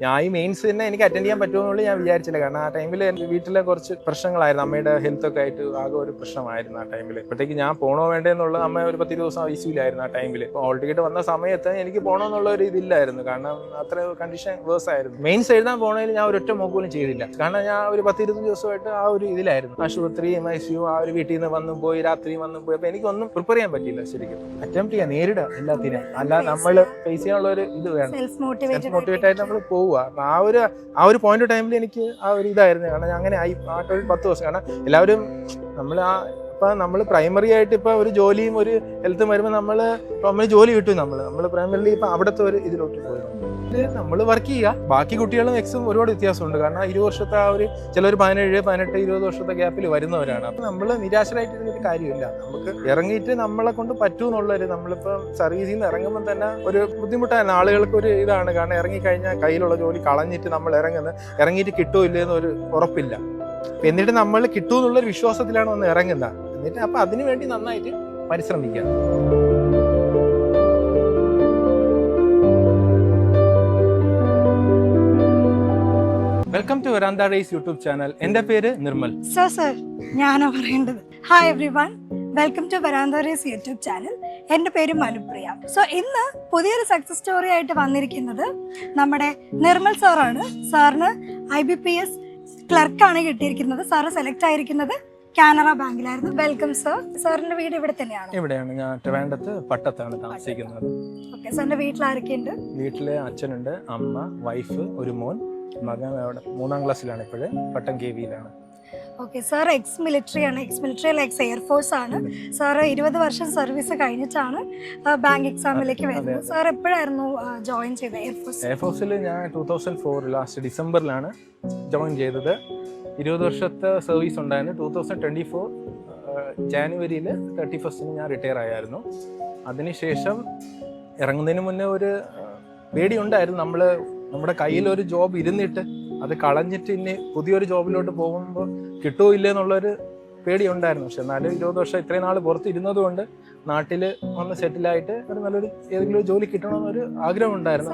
ഞാൻ ഈ മെയിൻസ് തന്നെ എനിക്ക് അറ്റൻഡ് ചെയ്യാൻ പറ്റുമെന്നുള്ള ഞാൻ വിചാരിച്ചില്ല. കാരണം ആ ടൈമിൽ എന്റെ വീട്ടിലെ കുറച്ച് പ്രശ്നങ്ങളായിരുന്നു. അമ്മയുടെ ഹെൽത്ത് ഒക്കെ ആയിട്ട് ആകെ ഒരു പ്രശ്നമായിരുന്നു ആ ടൈമിൽ അപ്പോഴത്തേക്ക് ഞാൻ പോണോ വേണ്ടേ എന്നുള്ളത് അമ്മ ഒരു പത്തിരു ദിവസം ഐ സിയിലായിരുന്നു ആ ടൈമിൽ ഹോൾ ടിക്കറ്റ് വന്ന സമയത്ത് എനിക്ക് പോകണമെന്നുള്ള ഒരു ഇതില്ലായിരുന്നു. കാരണം അത്ര കണ്ടീഷൻ വേഴ്സ് ആയിരുന്നു. മെയിൻസ് എഴുതാൻ പോണതിൽ ഞാൻ ഒരൊറ്റ മോക്കൂലും ചെയ്തില്ല. കാരണം ഞാൻ ഒരു പത്തിരുപത് ദിവസമായിട്ട് ആ ഒരു ഇതിലായിരുന്നു. ആശുപത്രി ഐ സിയു ആ ഒരു വീട്ടിൽ നിന്ന് വന്നും പോയി രാത്രി വന്നും പോയി. അപ്പൊ എനിക്കൊന്നും പ്രിപ്പയർ ചെയ്യാൻ പറ്റിയില്ല ശരിക്കും. അറ്റംപ്റ്റ് ചെയ്യാൻ നേരിടുക എല്ലാത്തിനും അല്ല നമ്മൾ ഫേസ് ചെയ്യാനുള്ള ഒരു ഇത് വേണം സെൽഫ് മോട്ടിവേറ്റ് ആയിട്ട് നമ്മൾ പോവുക. അപ്പം ആ ഒരു ആ ഒരു പോയിന്റ് ടൈമിൽ എനിക്ക് ആ ഒരു ഇതായിരുന്നു. കാരണം അങ്ങനെ ആയി. ആ ഒരു പത്ത് ദിവസം. കാരണം എല്ലാവരും നമ്മൾ ആ ഇപ്പൊ നമ്മൾ പ്രൈമറി ആയിട്ട് ഇപ്പം ഒരു ജോലിയും ഒരു ഹെൽത്തും വരുമ്പോൾ നമ്മൾ പ്രൈമറി ജോലി കിട്ടും നമ്മൾ നമ്മൾ പ്രൈമറിലി ഇപ്പം അവിടുത്തെ ഒരു ഇതിലോട്ട് പോയി. നമ്മൾ വർക്ക് ചെയ്യുക. ബാക്കി കുട്ടികളും എക്സും ഒരുപാട് വ്യത്യാസമുണ്ട്. കാരണം ഇരുപത് വർഷത്തെ ആ ഒരു ചിലർ പതിനേഴ് പതിനെട്ട് ഇരുപത് വർഷത്തെ ഗ്യാപ്പിൽ വരുന്നവരാണ്. അപ്പം നമ്മൾ നിരാശരായിട്ടിരുന്നൊരു കാര്യമില്ല. നമുക്ക് ഇറങ്ങിയിട്ട് നമ്മളെ കൊണ്ട് പറ്റൂന്നുള്ളൊരു നമ്മളിപ്പം സർവീസിൽ നിന്ന് ഇറങ്ങുമ്പോൾ തന്നെ ഒരു ബുദ്ധിമുട്ടാണ്. ആളുകൾക്ക് ഒരു ഇതാണ്. കാരണം ഇറങ്ങിക്കഴിഞ്ഞാൽ കയ്യിലുള്ള ജോലി കളഞ്ഞിട്ട് നമ്മൾ ഇറങ്ങുന്നത്. ഇറങ്ങിയിട്ട് കിട്ടുമില്ലെന്നൊരു ഉറപ്പില്ല. എന്നിട്ട് നമ്മൾ കിട്ടുമെന്നുള്ളൊരു വിശ്വാസത്തിലാണ് വന്ന് ഇറങ്ങുന്നത്. എന്നിട്ട് അപ്പൊ അതിനു വേണ്ടി നന്നായിട്ട് പരിശ്രമിക്കുക. Welcome to Varantha race YouTube channel എന്റെ പേര് നിർമ്മൽ. സർ സർ ഞാനാ പറയേണ്ടത്. Hi everyone welcome to Varantha race YouTube channel എന്റെ പേര് മനുപ്രിയ. സോ ഇന്ന് പുതിയൊരു സക്സസ് സ്റ്റോറി ആയിട്ട് വന്നിരിക്കുന്നത് നമ്മുടെ നിർമ്മൽ സാറാണ് സാറിന് ഐ ബി പി എസ് ക്ലർക്കാണ് കിട്ടിയിരിക്കുന്നത്. സാറ് സെലക്ട് ആയിരിക്കുന്നത് കാനറ ബാങ്കിലായിരുന്നു വെൽക്കം സർ സാറിന്റെ വീട് ഇവിടെ തന്നെയാണ്? ഇവിടെയാണ്. ഞാൻ ട്രിവാൻഡത്ത് പട്ടത്താണ് താമസിക്കുന്നത്. ഓക്കെ സാറിന്റെ വീട്ടിൽ വീട്ടിലെ അച്ഛനുണ്ട് അമ്മ വൈഫ് ഒരു മോൻ. മകൻ അവിടെ മൂന്നാം ക്ലാസ്സിലാണ് ഇപ്പോഴ്. പട്ടം കെ വിയിലാണ് ഓക്കെ സാർ എക്സ് മിലിറ്ററി ആണ്. എക്സ് മിലിറ്ററി അല്ല എക്സ് എയർഫോഴ്സ് ആണ്. സാർ ഇരുപത് വർഷം സർവീസ് കഴിഞ്ഞിട്ടാണ് ബാങ്ക് എക്സാമിലേക്ക് വരുന്നത്. സാർ എപ്പോഴായിരുന്നു ജോയിൻ ചെയ്തത് എയർഫോഴ്സ് എയർഫോഴ്സിൽ ഞാൻ ടൂ തൗസൻഡ് ഫോർ ലാസ്റ്റ് ഡിസംബറിലാണ് ജോയിൻ ചെയ്തത്. ഇരുപത് വർഷത്തെ സർവീസ് ഉണ്ടായിരുന്നു. ടൂ തൗസൻഡ് ട്വന്റി ഫോർ ജാനുവരിയിൽ തേർട്ടി ഫസ്റ്റിന് ഞാൻ റിട്ടയർ ആയായിരുന്നു. അതിനുശേഷം ഇറങ്ങുന്നതിന് മുന്നേ ഒരു പേടിയുണ്ടായിരുന്നു നമ്മൾ നമ്മുടെ കയ്യിൽ ഒരു ജോബ് ഇരുന്നിട്ട് അത് കളഞ്ഞിട്ട് ഇനി പുതിയൊരു ജോബിലോട്ട് പോകുമ്പോൾ കിട്ടുമോ ഇല്ലേ എന്നുള്ളൊരു പേടിയുണ്ടായിരുന്നു. പക്ഷെ എന്നാലും ഇരുപത് വർഷം ഇത്രയും നാൾ പുറത്ത് ഇരുന്നത് കൊണ്ട് നാട്ടിൽ വന്ന് സെറ്റിലായിട്ട് ഒരു നല്ലൊരു ഏതെങ്കിലും ഒരു ജോലി കിട്ടണമെന്നൊരു ആഗ്രഹം ഉണ്ടായിരുന്നു.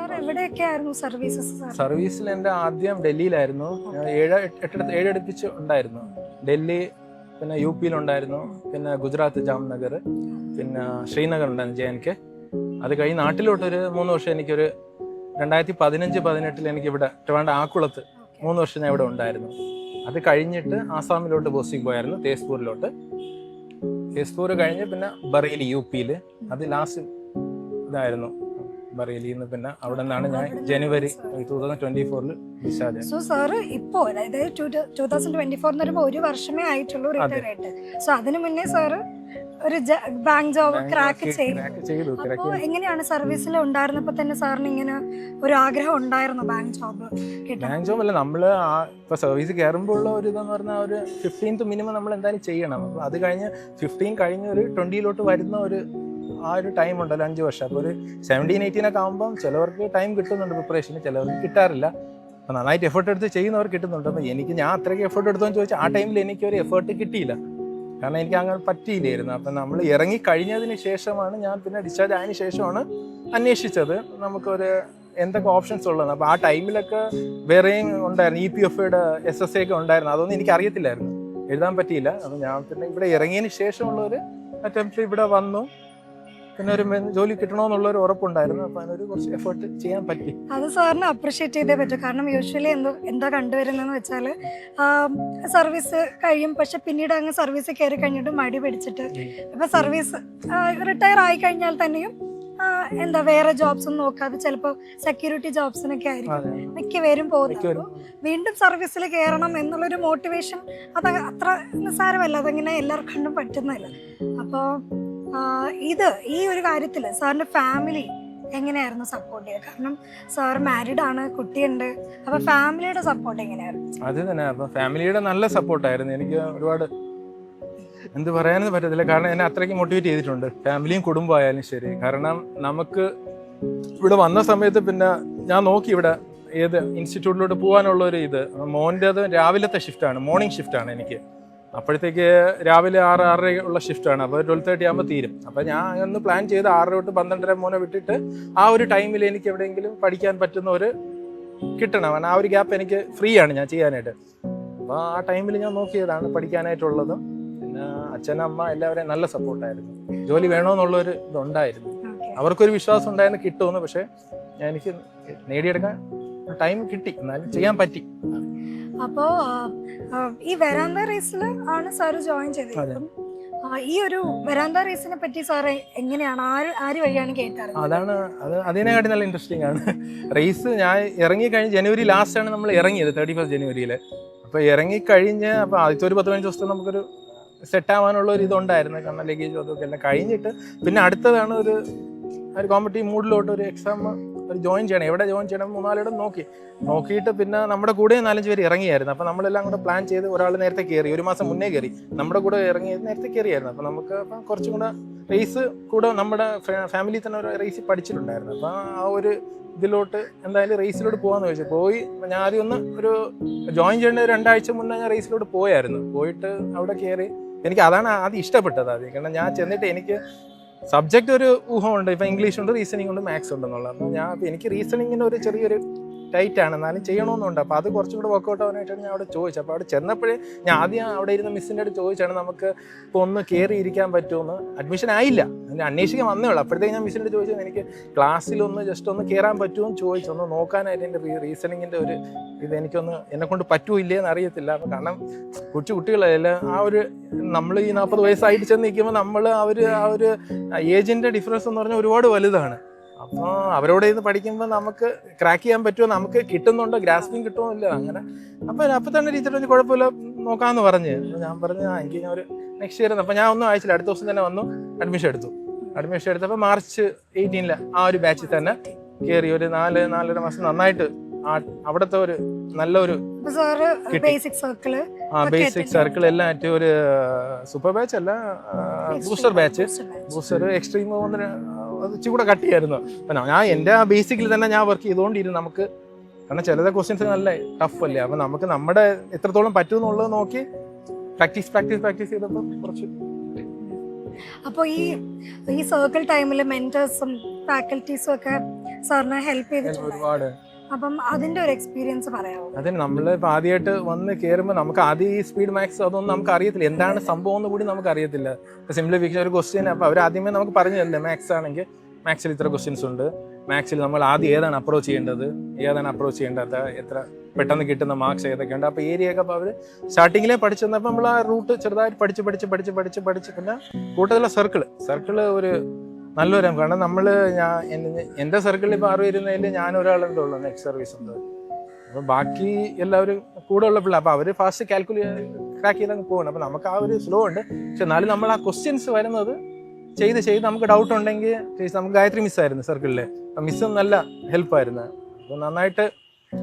സർവീസിൽ എന്റെ ആദ്യം ഡൽഹിയിലായിരുന്നു. ഞാൻ ഏഴ് എട്ട് ഏഴടുപ്പിച്ച് ഉണ്ടായിരുന്നു. ഡൽഹി പിന്നെ യു പിയിലുണ്ടായിരുന്നു പിന്നെ ഗുജറാത്ത് ജാംനഗർ പിന്നെ ശ്രീനഗർ ഉണ്ടായിരുന്നു ജെ എൻ കെ. അത് കഴിഞ്ഞ് നാട്ടിലോട്ടൊരു മൂന്ന് വർഷം എനിക്കൊരു രണ്ടായിരത്തി പതിനഞ്ച് പതിനെട്ടിൽ എനിക്ക് ഇവിടെ ട്രിവാൻഡ്രം ആക്കുളത്ത് മൂന്ന് വർഷം ഞാൻ ഇവിടെ ഉണ്ടായിരുന്നു. അത് കഴിഞ്ഞിട്ട് ആസാമിലോട്ട് പോസ്റ്റിംഗ് പോയായിരുന്നു തേസ്പൂരിലോട്ട് തേസ്പൂർ കഴിഞ്ഞ് പിന്നെ ബറേലി യു പിയിൽ അത് ലാസ്റ്റ് ഇതായിരുന്നു. ബറേലിയിൽ നിന്ന് പിന്നെ അവിടെ നിന്നാണ് ഞാൻ ജനുവരി ടൂ തൗസൻഡ് ട്വന്റി ഫോറിൽ ഡിസ്ചാർജ് സോ സാർ ഇപ്പോ അതായത് ടൂ തൗസൻഡ് ട്വന്റി ഒരു വർഷമേ ആയിട്ടുള്ളൂ റിട്ടയർ ആയിട്ട് സോ അതിനു മുന്നേ സാർ ഒരു ബാങ്ക് ജോബ് ക്രാക്ക് ചെയ്തു. അപ്പോ എങ്ങനെയാണ് സർവീസിൽ ഉണ്ടായിരുന്നപ്പോ തന്നെ സാറിന് ഇങ്ങനെ ഒരു ആഗ്രഹം ഉണ്ടായിരുന്നു ബാങ്ക് ജോബ് ബാങ്ക് ജോബ് അല്ല നമ്മൾ ഇപ്പൊ സർവീസ് കയറുമ്പോൾ ഉള്ള ഒരു ഇതെന്ന് പറഞ്ഞാൽ ഒരു ഫിഫ്റ്റീൻത്ത് മിനിമം നമ്മൾ എന്തായാലും ചെയ്യണം. അപ്പോൾ അത് കഴിഞ്ഞ് ഫിഫ്റ്റീൻ കഴിഞ്ഞ് ഒരു ട്വന്റിയിലോട്ട് വരുന്ന ഒരു ആ ഒരു ടൈം ഉണ്ടല്ലോ അഞ്ച് വർഷം. അപ്പോൾ ഒരു സെവന്റീൻ എയ്റ്റീൻ ഒക്കെ ആകുമ്പോൾ ചിലവർക്ക് ടൈം കിട്ടുന്നുണ്ട് പ്രിപ്പറേഷന് ചിലവർക്ക് കിട്ടാറില്ല. അപ്പോൾ നന്നായിട്ട് എഫേർട്ട് എടുത്ത് ചെയ്യുന്നവർ കിട്ടുന്നുണ്ട്. അപ്പോൾ എനിക്ക് ഞാൻ അത്രയ്ക്ക് എഫേർട്ട് എടുത്തോന്ന് ചോദിച്ചാൽ ആ ടൈമിൽ എനിക്ക് ഒരു എഫേർട്ട് കിട്ടിയില്ല. കാരണം എനിക്ക് അങ്ങനെ പറ്റിയില്ലായിരുന്നു. അപ്പം നമ്മൾ ഇറങ്ങി കഴിഞ്ഞതിന് ശേഷമാണ് ഞാൻ പിന്നെ ഡിസ്ചാർജ് ആയതിനു ശേഷമാണ് അന്വേഷിച്ചത്. നമുക്കൊരു എന്തൊക്കെ ഓപ്ഷൻസ് ഉള്ളതെന്ന്. അപ്പോൾ ആ ടൈമിലൊക്കെ വേറെയും ഉണ്ടായിരുന്നു. ഇ പി എഫ് യുടെ എസ് എസ് ഒക്കെ ഉണ്ടായിരുന്നു. അതൊന്നും എനിക്ക് അറിയത്തില്ലായിരുന്നു. എഴുതാൻ പറ്റിയില്ല. അപ്പം ഞാൻ പിന്നെ ഇവിടെ ഇറങ്ങിയതിന് ശേഷമുള്ളൊരു അറ്റംപ്റ്റ് ഇവിടെ വന്നു. പിന്നെ ഒരു ജോലി കിട്ടണമെന്നുള്ള ഒരു ഉറപ്പുണ്ടായിരുന്നു. അപ്പൊ അതിനൊരു കുറച്ച് എഫേർട്ട് ചെയ്യാൻ പറ്റി. അത് സാറിന് അപ്രിഷ്യേറ്റ് ചെയ്തേ പറ്റൂ. കാരണം യൂഷ്വലി എന്തോ എന്താ കണ്ടുവരുന്നതെന്ന് വെച്ചാൽ സർവീസ് കഴിയും. പക്ഷെ പിന്നീട് അങ്ങ് സർവീസ് കയറി കഴിഞ്ഞിട്ട് മടി പിടിച്ചിട്ട്. ഇപ്പൊ സർവീസ് റിട്ടയർ ആയി കഴിഞ്ഞാൽ തന്നെയും എന്താ വേറെ ജോബ്സ് ഒന്നും നോക്കാതെ ചിലപ്പോ സെക്യൂരിറ്റി ജോബ്സിനൊക്കെ ആയിരിക്കും. മിക്കവരും പോകും വീണ്ടും സർവീസിൽ കയറണം എന്നുള്ളൊരു മോട്ടിവേഷൻ അത് അത്ര നിസ്സാരമല്ല. അതങ്ങനെ എല്ലാവർക്കും പറ്റുന്നതല്ല പറ്റുന്നില്ല. അപ്പോൾ ഇത് ഈ ഒരു കാര്യത്തിൽ സാറിന്റെ ഫാമിലി എങ്ങനെയായിരുന്നു സപ്പോർട്ട് ചെയ്യുക കാരണം സാർ മാരീഡ് ആണ് കുട്ടിയുണ്ട്. അപ്പൊ ഫാമിലിയുടെ സപ്പോർട്ട് എങ്ങനെയായിരുന്നു? അത് തന്നെ. അപ്പം ഫാമിലിയുടെ നല്ല സപ്പോർട്ടായിരുന്നു എനിക്ക് ഒരുപാട് എന്ത് പറയാനും പറ്റത്തില്ല. കാരണം എന്നെ അത്രയ്ക്ക് മോട്ടിവേറ്റ് ചെയ്തിട്ടുണ്ട്. ഫാമിലിയും കുടുംബമായാലും ശരി. കാരണം നമുക്ക് ഇവിടെ വന്ന സമയത്ത് പിന്നെ ഞാൻ നോക്കി ഇവിടെ ഏത് ഇൻസ്റ്റിറ്റ്യൂട്ടിലോട്ട് പോകാനുള്ള ഒരു ഇത്. മോന്റെ അത് രാവിലത്തെ ഷിഫ്റ്റാണ് മോർണിംഗ് ഷിഫ്റ്റാണ് എനിക്ക്. അപ്പോഴത്തേക്ക് രാവിലെ ആറ് ആറര ഉള്ള ഷിഫ്റ്റാണ് അപ്പോൾ ട്വൽവ് തേർട്ടി ആകുമ്പോൾ തീരും. അപ്പോൾ ഞാൻ ഒന്ന് പ്ലാൻ ചെയ്ത് ആറര തൊട്ട് പന്ത്രണ്ടര മോനെ വിട്ടിട്ട് ആ ഒരു ടൈമിൽ എനിക്ക് എവിടെയെങ്കിലും പഠിക്കാൻ പറ്റുന്ന ഒരു കിട്ടണം. കാരണം ആ ഒരു ഗ്യാപ്പ് എനിക്ക് ഫ്രീ ആണ് ഞാൻ ചെയ്യാനായിട്ട്. അപ്പോൾ ആ ടൈമിൽ ഞാൻ നോക്കിയതാണ് പഠിക്കാനായിട്ടുള്ളതും. പിന്നെ അച്ഛൻ അമ്മ എല്ലാവരെയും നല്ല സപ്പോർട്ടായിരുന്നു ജോലി വേണമെന്നുള്ളൊരു ഇതുണ്ടായിരുന്നു. അവർക്കൊരു വിശ്വാസം ഉണ്ടായിരുന്നു കിട്ടുമെന്ന്. പക്ഷേ ഞാൻ എനിക്ക് നേടിയെടുക്കാൻ ടൈം കിട്ടി. എന്നാലും ചെയ്യാൻ പറ്റി. അപ്പോ ഈ വരാന്ത റേസിൽ ആണ് സാറ് ജോയിൻ ചെയ്തത്. ഈ ഒരു വരാന്ത റേസിനെ പറ്റി സാറ് എങ്ങനെയാണ്? ആര് ആര് വഴിയാണ് കേട്ടത് അതാണ് അത് അതിനെക്കാട്ടി നല്ല ഇൻട്രസ്റ്റിംഗ് ആണ്. റേസ് ഞാൻ ഇറങ്ങി കഴിഞ്ഞ് ജനുവരി ലാസ്റ്റ് ആണ് നമ്മൾ ഇറങ്ങിയത് തേർട്ടി ഫസ്റ്റ് ജനുവരിയിൽ അപ്പോൾ ഇറങ്ങി കഴിഞ്ഞ് അപ്പോൾ ആദ്യത്തെ ഒരു പത്ത് പതിനഞ്ച് ദിവസത്തെ നമുക്കൊരു സെറ്റ് ആവാനുള്ള ഒരു ഇതുണ്ടായിരുന്നു കാരണം ലഗേജ് അതൊക്കെ എല്ലാം കഴിഞ്ഞിട്ട്. പിന്നെ അടുത്തതാണ് ഒരു ഒരു കോമ്പറ്റീവ് മൂഡിലോട്ട് ഒരു എക്സാം ഒരു ജോയിൻ ചെയ്യണം. എവിടെ ജോയിൻ ചെയ്യണം മൂന്നാലിടം നോക്കി. നോക്കിയിട്ട് പിന്നെ നമ്മുടെ കൂടെ നാലഞ്ച് പേര് ഇറങ്ങിയായിരുന്നു. അപ്പോൾ നമ്മളെല്ലാം കൂടെ പ്ലാൻ ചെയ്ത് ഒരാൾ നേരത്തെ കയറി ഒരു മാസം മുന്നേ കയറി നമ്മുടെ കൂടെ ഇറങ്ങി നേരത്തെ കയറിയായിരുന്നു അപ്പോൾ നമുക്ക് അപ്പം കുറച്ചും കൂടെ റേസ് കൂടെ നമ്മുടെ ഫാമിലി തന്നെ ഒരു റേസ് പഠിച്ചിട്ടുണ്ടായിരുന്നു. അപ്പോൾ ആ ഒരു ഇതിലോട്ട് എന്തായാലും റേസിലോട്ട് പോകാന്ന് ചോദിച്ചു പോയി ഞാൻ ആദ്യം ഒന്ന് ഒരു ജോയിൻ ചെയ്യേണ്ട രണ്ടാഴ്ച മുന്നേ ഞാൻ റേസിലോട്ട് പോയായിരുന്നു. പോയിട്ട് അവിടെ കയറി എനിക്ക് അതാണ് ആദ്യം ഇഷ്ടപ്പെട്ടത് ആദ്യം. കാരണം ഞാൻ ചെന്നിട്ട് എനിക്ക് സബ്ജക്റ്റ് ഒരു ഊഹമുണ്ട്. ഇപ്പം ഇംഗ്ലീഷ് ഉണ്ട് റീസണിംഗ് ഉണ്ട് മാത്സ് ഉണ്ടെന്നുള്ളത് ഞാൻ എനിക്ക് റീസണിങ്ങിന് ഒരു ചെറിയൊരു ടൈറ്റ് ആണ്. എന്നാലും ചെയ്യണമെന്നുണ്ട് അപ്പോൾ അത് കുറച്ചും കൂടെ വർക്കൗട്ട് ആവാനായിട്ടാണ് ഞാൻ അവിടെ ചോദിച്ചത്. അപ്പോൾ അവിടെ ചെന്നപ്പോഴേ ഞാൻ ആദ്യം അവിടെ ഇരുന്ന മിസ്സിന്റെ അടുത്ത് ചോദിച്ചാണ് നമുക്ക് ഇപ്പോൾ ഒന്ന് കയറി ഇരിക്കാൻ പറ്റുമെന്ന്. അഡ്മിഷൻ ആയില്ല. ഞാൻ അന്വേഷിക്കാൻ വന്നേ ഉള്ളൂ. അപ്പോഴത്തേക്ക് ഞാൻ മിസ്സിന്റെ ചോദിച്ചത് എനിക്ക് ക്ലാസ്സിലൊന്ന് ജസ്റ്റ് ഒന്ന് കയറാൻ പറ്റുമെന്ന് ചോദിച്ചു. ഒന്ന് നോക്കാനായിട്ട് എന്റെ റീസണിങ്ങിന്റെ ഒരു ഇത് എനിക്കൊന്ന് എന്നെക്കൊണ്ട് പറ്റുമോ ഇല്ലേ എന്ന് അറിയത്തില്ല. അപ്പോൾ കാരണം കൊച്ചു കുട്ടികളെല്ലാം ആ ഒരു നമ്മൾ ഈ നാൽപ്പത് വയസ്സായിട്ട് ചെന്ന് നിൽക്കുമ്പോൾ നമ്മൾ അവർ ആ ഒരു ഏജിന്റെ ഡിഫറൻസ് എന്ന് പറഞ്ഞാൽ ഒരുപാട് വലുതാണ്. അപ്പോൾ അവരോട് ഇരുന്ന് പഠിക്കുമ്പോൾ നമുക്ക് ക്രാക്ക് ചെയ്യാൻ പറ്റുമോ? നമുക്ക് കിട്ടുന്നുണ്ടോ? ഗ്രാസ്പിങ് കിട്ടുമോ? ഇല്ല അങ്ങനെ. അപ്പോൾ അപ്പോൾ തന്നെ ടീച്ചർ ഒരു കുഴപ്പമില്ല നോക്കാമെന്ന് പറഞ്ഞ്. ഞാൻ പറഞ്ഞു ആ എനിക്ക് ഞാൻ ഒരു നെക്സ്റ്റ് ഇയർ അപ്പോൾ ഞാൻ ഒന്നും അയച്ചില്ല. അടുത്ത ദിവസം തന്നെ വന്നു അഡ്മിഷൻ എടുത്തു. അഡ്മിഷൻ എടുത്തപ്പോൾ മാർച്ച് എയ്റ്റീനിൽ ആ ഒരു ബാച്ചിൽ തന്നെ കയറി ഒരു നാല് നാലര മാസം നന്നായിട്ട് അവിടത്തെ ഒരു നല്ലൊരു ബേസിക് സർക്കിൾ ആ ബേസിക് സർക്കിൾ എല്ലാം ആയിട്ട് ഒരു സൂപ്പർ ബാച്ച് അല്ല ബൂസ്റ്റർ ബാച്ച് ബൂസ്റ്റർ എക്സ്ട്രീം ഒന്ന് ഇച്ചിരി കൂടെ കട്ടിയായിരുന്നു. അപ്പം ഞാൻ എന്റെ ആ ബേസിക്കിൽ തന്നെ ഞാൻ വർക്ക് ചെയ്തുകൊണ്ടിരുന്നു നമുക്ക് കാരണം ചിലത് ക്വസ്റ്റ്യൻസ് നല്ല ടഫ് അല്ലേ? അപ്പം നമുക്ക് നമ്മുടെ എത്രത്തോളം പറ്റുമെന്നുള്ളത് നോക്കി പ്രാക്ടീസ് പ്രാക്ടീസ് പ്രാക്ടീസ് ചെയ്തപ്പോൾ കുറച്ച് അപ്പോൾ ഈ ഈ സർക്കിൾ ടൈമിൽ മെന്റേഴ്സും ഫാക്കൽറ്റീസും ഒക്കെ സാറിനെ ഹെൽപ്പ് ചെയ്തിട്ടുണ്ട്. ഒരുപാട് അപ്പം അതിന്റെ ഒരു എക്സ്പീരിയൻസ് പറയാമോ അതിന് നമ്മൾ ആദ്യമായിട്ട് വന്ന് കയറുമ്പോൾ നമുക്ക് ആദ്യം ഈ സ്പീഡ് മാക്സ് അതൊന്നും നമുക്ക് അറിയത്തില്ല. എന്താണ് സംഭവം എന്ന് കൂടി നമുക്ക് അറിയത്തില്ല. ഇപ്പം ഒരു ക്വസ്റ്റ്യൻ അപ്പൊ അവർ ആദ്യമേ നമുക്ക് പറഞ്ഞു തരില്ല മാത്സ് ആണെങ്കിൽ മാക്സിൽ ഇത്ര ക്വസ്റ്റ്യൻസ് ഉണ്ട്. മാക്സിൽ നമ്മൾ ആദ്യം ഏതാണ് അപ്രോച്ച് ചെയ്യേണ്ടത്? ഏതാണ് അപ്രോച്ച് ചെയ്യേണ്ടത്? എത്ര പെട്ടെന്ന് കിട്ടുന്ന മാർക്സ് ഏതൊക്കെ ഉണ്ട്? അപ്പോൾ ഏരിയ ഒക്കെ അപ്പോൾ അവർ സ്റ്റാർട്ടിങ്ങിലെ പഠിച്ചു വന്നപ്പോൾ നമ്മൾ ആ റൂട്ട് ചെറുതായിട്ട് പഠിച്ച് പഠിച്ച് പഠിച്ച് പഠിച്ച് പഠിച്ച് പിന്നെ കൂട്ടത്തിലുള്ള സർക്കിൾ സർക്കിൾ ഒരു നല്ലൊരു കാരണം നമ്മൾ ഞാൻ എൻ- എന്റെ സർക്കിളിൽ ഇപ്പോൾ ആറ് ഞാൻ ഒരാളുടെ ഉള്ളൂ നെക്സ്റ്റ് സർവീസ് ഉണ്ട്. അപ്പോൾ ബാക്കി എല്ലാവരും കൂടെ ഉള്ള പിള്ളേർ അപ്പോൾ അവർ ഫാസ്റ്റ് കാൽക്കുലേറ്റ് ക്രാക്ക് ചെയ്തങ്ങ് പോകണം അപ്പോൾ നമുക്ക് ആ ഒരു സ്ലോ ഉണ്ട്. പക്ഷെ എന്നാലും നമ്മൾ ആ ക്വസ്റ്റ്യൻസ് വരുന്നത് ചെയ്ത് ചെയ്ത് നമുക്ക് ഡൗട്ട് ഉണ്ടെങ്കിൽ നമുക്ക് ഗായത്രി മിസ്സായിരുന്നു സർക്കിളിൽ അപ്പം മിസ്സും നല്ല ഹെൽപ്പായിരുന്നു അപ്പോൾ നന്നായിട്ട്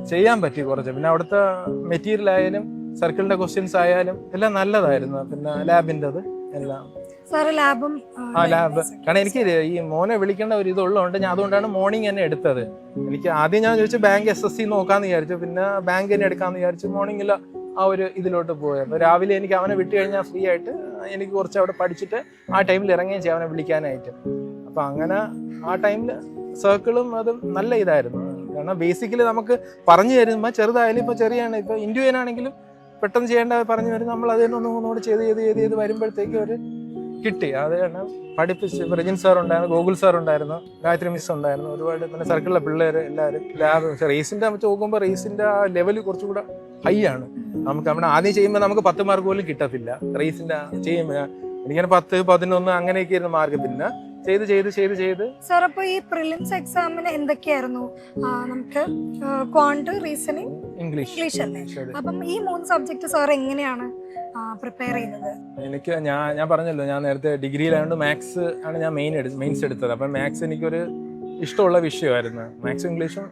ചെയ്യാൻ പറ്റി കുറച്ച്. പിന്നെ അവിടുത്തെ മെറ്റീരിയൽ ആയാലും സർക്കിളിന്റെ ക്വസ്റ്റ്യൻസ് ആയാലും എല്ലാം നല്ലതായിരുന്നു. പിന്നെ ലാബിന്റെത് എല്ലാം. കാരണം എനിക്ക് ഈ മോനെ വിളിക്കേണ്ട ഒരു ഇതുള്ളതുകൊണ്ട് ഞാൻ അതുകൊണ്ടാണ് മോർണിംഗ് തന്നെ എടുത്തത്. എനിക്ക് ആദ്യം ഞാൻ ചോദിച്ചു ബാങ്ക് എസ് എസ് സി നോക്കാന്ന് വിചാരിച്ചു. പിന്നെ ബാങ്ക് തന്നെ എടുക്കാന്ന് വിചാരിച്ചു. മോർണിംഗിൽ ആ ഒരു ഇതിലോട്ട് പോയത്. രാവിലെ എനിക്ക് അവനെ വിട്ട് കഴിഞ്ഞാൽ ഫ്രീ ആയിട്ട് എനിക്ക് കുറച്ച് അവിടെ പഠിച്ചിട്ട് ആ ടൈമിൽ ഇറങ്ങുകയും ചെയ്യാം അവനെ വിളിക്കാനായിട്ട്. അപ്പം അങ്ങനെ ആ ടൈമിൽ സർക്കിളും അതും നല്ല ഇതായിരുന്നു. കാരണം ബേസിക്കലി നമുക്ക് പറഞ്ഞു തരുമ്പോൾ ചെറുതായാലും ഇപ്പോൾ ചെറിയാണ്. ഇപ്പോൾ ഇൻഡ്യുവൻ ആണെങ്കിലും പെട്ടെന്ന് ചെയ്യേണ്ട പറഞ്ഞു വരും നമ്മൾ അത് തന്നെ ഒന്നും ഒന്നുകൂടി ചെയ്ത് ചെയ്ത് ചെയ്ത് ചെയ്ത് വരുമ്പോഴത്തേക്ക് ഒരു കിട്ടി. അത് കാരണം പഠിപ്പിച്ച് പ്രജിൻ സാർ ഉണ്ടായിരുന്നു ഗോകുൽ സാർ ഉണ്ടായിരുന്നു ഗായത്രി മിസ് ഉണ്ടായിരുന്നു. ഒരുപാട് പിന്നെ സർക്കിളിലെ പിള്ളേർ എല്ലാവരും ലാബ് റേസിന്റെ വെച്ച് നോക്കുമ്പോൾ റേസിന്റെ ആ ലെവൽ കുറച്ചുകൂടെ ഹൈ ആണ്. നമുക്ക് നമ്മുടെ ആദ്യം ചെയ്യുമ്പോൾ നമുക്ക് പത്ത് മാർക്ക് പോലും കിട്ടത്തില്ല. റേസിന്റെ ചെയ്യുമ്പോൾ എനിക്കങ്ങനെ പത്ത് പതിനൊന്ന് അങ്ങനെയൊക്കെ ആയിരുന്നു മാർക്ക് പിന്നെ ചെയ്ത് ചെയ്ത് ചെയ്ത് ചെയ്ത് സാർ അപ്പൊ ഈ പ്രിലിംസ് എക്സാമിന് എന്തൊക്കെയായിരുന്നു? നമുക്ക് ക്വാണ്ട് റീസണിങ് ഇംഗ്ലീഷ് ഇംഗ്ലീഷ് അല്ലേ? അപ്പം ഈ മൂന്ന് സബ്ജക്ട് സാർ എങ്ങനെയാണ് പ്രിപ്പയർ ചെയ്യുന്നത്? എനിക്ക് ഞാൻ ഞാൻ പറഞ്ഞല്ലോ ഞാൻ നേരത്തെ ഡിഗ്രിയിലായതുകൊണ്ട് മാത്സ് ആണ് ഞാൻ മെയിൻ മെയിൻസ് എടുത്തത്. അപ്പം മാത്സ് എനിക്കൊരു ഇഷ്ടമുള്ള വിഷയമായിരുന്നു. മാത്സും ഇംഗ്ലീഷും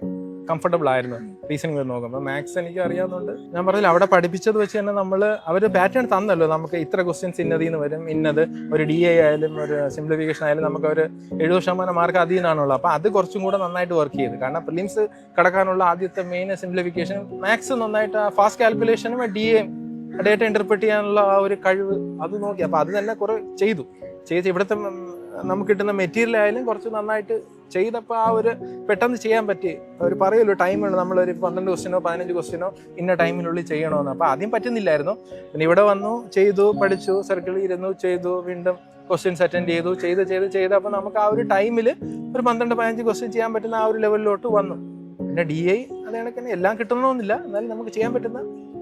കംഫർട്ടബിൾ ആയിരുന്നു. റീസണിങ് നോക്കും നോക്കുമ്പോൾ മാത്സ് എനിക്ക് അറിയാവുന്നതുകൊണ്ട് ഞാൻ പറഞ്ഞില്ല അവിടെ പഠിപ്പിച്ചത് വെച്ച് തന്നെ നമ്മൾ അവർ പാറ്റേൺ തന്നല്ലോ. നമുക്ക് ഇത്ര ക്വസ്റ്റ്യൻസ് ഇന്നതിൽ നിന്ന് വരും ഇന്നത് ഒരു ഡി എ ആയാലും ഒരു സിംപ്ലിഫിക്കേഷൻ ആയാലും നമുക്ക് ഒരു എഴുപത് ശതമാനം മാർക്ക് അതിൽ നിന്നാണുള്ളത്. അപ്പോൾ അത് കുറച്ചും കൂടെ നന്നായിട്ട് വർക്ക് ചെയ്ത്. കാരണം പ്രിലിംസ് കടക്കാനുള്ള ആദ്യത്തെ മെയിൻ സിംപ്ലിഫിക്കേഷൻ മാത്സ് നന്നായിട്ട് ആ ഫാസ്റ്റ് കാൽക്കുലേഷനും ഡി എയും ഡേറ്റ ഇന്റർപ്രറ്റ് ചെയ്യാനുള്ള ആ ഒരു കഴിവ് അത് നോക്കി. അപ്പൊ അത് തന്നെ കുറെ ചെയ്തു. ചെയ്ത് ഇവിടുത്തെ നമുക്ക് കിട്ടുന്ന മെറ്റീരിയൽ ആയാലും കുറച്ച് നന്നായിട്ട് ചെയ്തപ്പോൾ ആ ഒരു പെട്ടെന്ന് ചെയ്യാൻ പറ്റി. അവർ പറയുമല്ലോ ടൈം വേണം. നമ്മളൊരു പന്ത്രണ്ട് ക്വസ്റ്റിനോ പതിനഞ്ച് ക്വസ്റ്റിനോ ഇന്ന ടൈമിനുള്ളിൽ ചെയ്യണമെന്ന് അപ്പോൾ ആദ്യം പറ്റുന്നില്ലായിരുന്നു. പിന്നെ ഇവിടെ വന്നു ചെയ്തു പഠിച്ചു സർക്കിളിൽ ഇരുന്നു ചെയ്തു വീണ്ടും ക്വസ്റ്റ്യൻസ് അറ്റൻഡ് ചെയ്തു ചെയ്ത് ചെയ്ത് ചെയ്ത് അപ്പോൾ നമുക്ക് ആ ഒരു ടൈമിൽ ഒരു പന്ത്രണ്ട് പതിനഞ്ച് ക്വസ്റ്റ്യൻ ചെയ്യാൻ പറ്റുന്ന ആ ഒരു ലെവലിലോട്ട് വന്നു. പിന്നെ ഡി ഐ അത് കണക്കിന് എല്ലാം കിട്ടണമെന്നില്ല. എന്നാലും നമുക്ക് ചെയ്യാൻ പറ്റുന്ന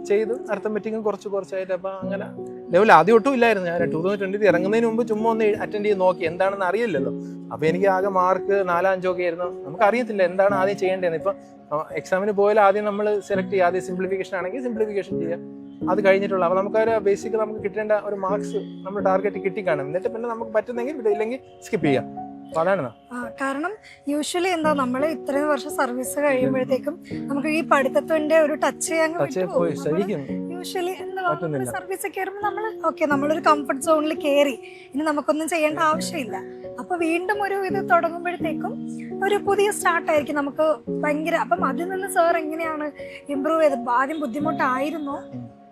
ചെയ്തു. അർത്ഥമെറ്റിക്കും കുറച്ച് കുറച്ചായിട്ട് അപ്പോൾ അങ്ങനെ ലെവൽ ആദ്യം ഒട്ടും ഇല്ലായിരുന്നു. ഞാൻ ടൂ തൗസൻഡ് ട്വന്റി ഇറങ്ങുന്നതിന് മുമ്പ് ചുമ്മാ ഒന്ന് അറ്റൻഡ് ചെയ്ത് നോക്കി. എന്താണെന്ന് അറിയില്ലല്ലോ. അപ്പോൾ എനിക്ക് ആകെ മാർക്ക് നാലാഞ്ചോ ഒക്കെ ആയിരുന്നു. നമുക്ക് അറിയത്തില്ല എന്താണ് ആദ്യം ചെയ്യേണ്ടതെന്ന്. ഇപ്പം എക്സാമിന് പോയാൽ ആദ്യം നമ്മൾ സെലക്ട് ചെയ്യുക. ആദ്യം സിംപ്ലിഫിക്കേഷൻ ആണെങ്കിൽ സിംപ്ലിഫിക്കേഷൻ ചെയ്യുക. അത് കഴിഞ്ഞിട്ടുള്ള. അപ്പോൾ നമുക്കൊരു ബേസിക് നമുക്ക് കിട്ടേണ്ട ഒരു മാർക്സ് നമ്മൾ ടാർഗറ്റ് കിട്ടിക്കാണും. എന്നിട്ട് പിന്നെ നമുക്ക് പറ്റുന്നെങ്കിൽ ഇല്ലെങ്കിൽ സ്കിപ്പ് ചെയ്യാം. കാരണം യൂഷ്വലി എന്താ നമ്മൾ ഇത്രയും വർഷം സർവീസ് കഴിയുമ്പോഴത്തേക്കും നമുക്ക് ഈ പഠിത്തത്തിന്റെ ഒരു ടച്ച് ചെയ്യാൻ യൂഷ്വലി. സർവീസ് കയറുമ്പോൾ നമ്മൾ ഓക്കെ നമ്മളൊരു കംഫർട്ട് സോണിൽ കയറി. ഇനി നമുക്കൊന്നും ചെയ്യേണ്ട ആവശ്യമില്ല. അപ്പൊ വീണ്ടും ഒരു ഇത് തുടങ്ങുമ്പോഴത്തേക്കും ഒരു പുതിയ സ്റ്റാർട്ട് ആയിരിക്കും നമുക്ക് ഭയങ്കര അപ്പം അതിൽ നിന്ന് സാർ എങ്ങനെയാണ് ഇമ്പ്രൂവ് ചെയ്തത്? ആദ്യം ബുദ്ധിമുട്ടായിരുന്നോ?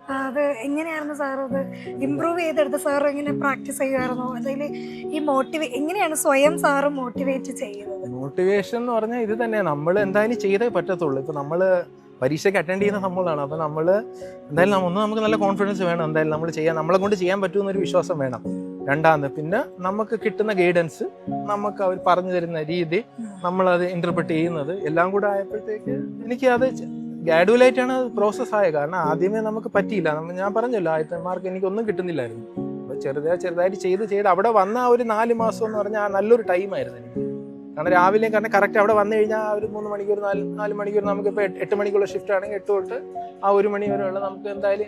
അത് എങ്ങനെയായിരുന്നു സാർ അത് ഇമ്പ്രൂവ് ചെയ്തെടുത്ത് സാർ എങ്ങനെ പ്രാക്ടീസ് ചെയ്യുമായിരുന്നു അതിൽ ഈ മോട്ടിവേ എങ്ങനെയാണ് സ്വയം സാറ് മോട്ടിവേറ്റ് ചെയ്യുന്നത്? മോട്ടിവേഷൻ എന്ന് പറഞ്ഞാൽ ഇത് തന്നെ. നമ്മൾ എന്തായാലും ചെയ്തേ പറ്റത്തുള്ളൂ. ഇപ്പം നമ്മൾ പരീക്ഷയ്ക്ക് അറ്റൻഡ് ചെയ്യുന്ന സംഭവമാണ് അപ്പോൾ നമ്മൾ എന്തായാലും ഒന്ന് നമുക്ക് നല്ല കോൺഫിഡൻസ് വേണം. എന്തായാലും നമ്മൾ ചെയ്യാൻ നമ്മളെ കൊണ്ട് ചെയ്യാൻ പറ്റുമെന്നൊരു വിശ്വാസം വേണം. രണ്ടാമത് പിന്നെ നമുക്ക് കിട്ടുന്ന ഗൈഡൻസ് നമുക്ക് അവർ പറഞ്ഞു തരുന്ന രീതി നമ്മളത് ഇന്റർപ്രിറ്റ് ചെയ്യുന്നത് എല്ലാം കൂടെ ആയപ്പോഴത്തേക്ക് എനിക്ക് അത് ഗ്രാഡുവലായിട്ടാണ് പ്രോസസ് ആയത് കാരണം ആദ്യമേ നമുക്ക് പറ്റിയില്ല. ഞാൻ പറഞ്ഞല്ലോ ആദ്യത്തെ മാർക്ക് എനിക്കൊന്നും കിട്ടുന്നില്ലായിരുന്നു. അപ്പോൾ ചെറുതായി ചെറുതായിട്ട് ചെയ്ത് ചെയ്ത് അവിടെ വന്ന ആ ഒരു നാല് മാസം എന്ന് പറഞ്ഞാൽ നല്ലൊരു ടൈമായിരുന്നു എനിക്ക്. കാരണം രാവിലെ കാരണം കറക്റ്റ് അവിടെ വന്നു കഴിഞ്ഞാൽ ഒരു മൂന്ന് മണിക്കൂർ നാല് നാല് മണിക്കൂർ നമുക്ക് ഇപ്പോൾ എട്ട് മണിക്കുള്ള ഷിഫ്റ്റ് ആണെങ്കിൽ എട്ട് തൊട്ട് ആ ഒരു മണി വരെയുള്ള നമുക്ക് എന്തായാലും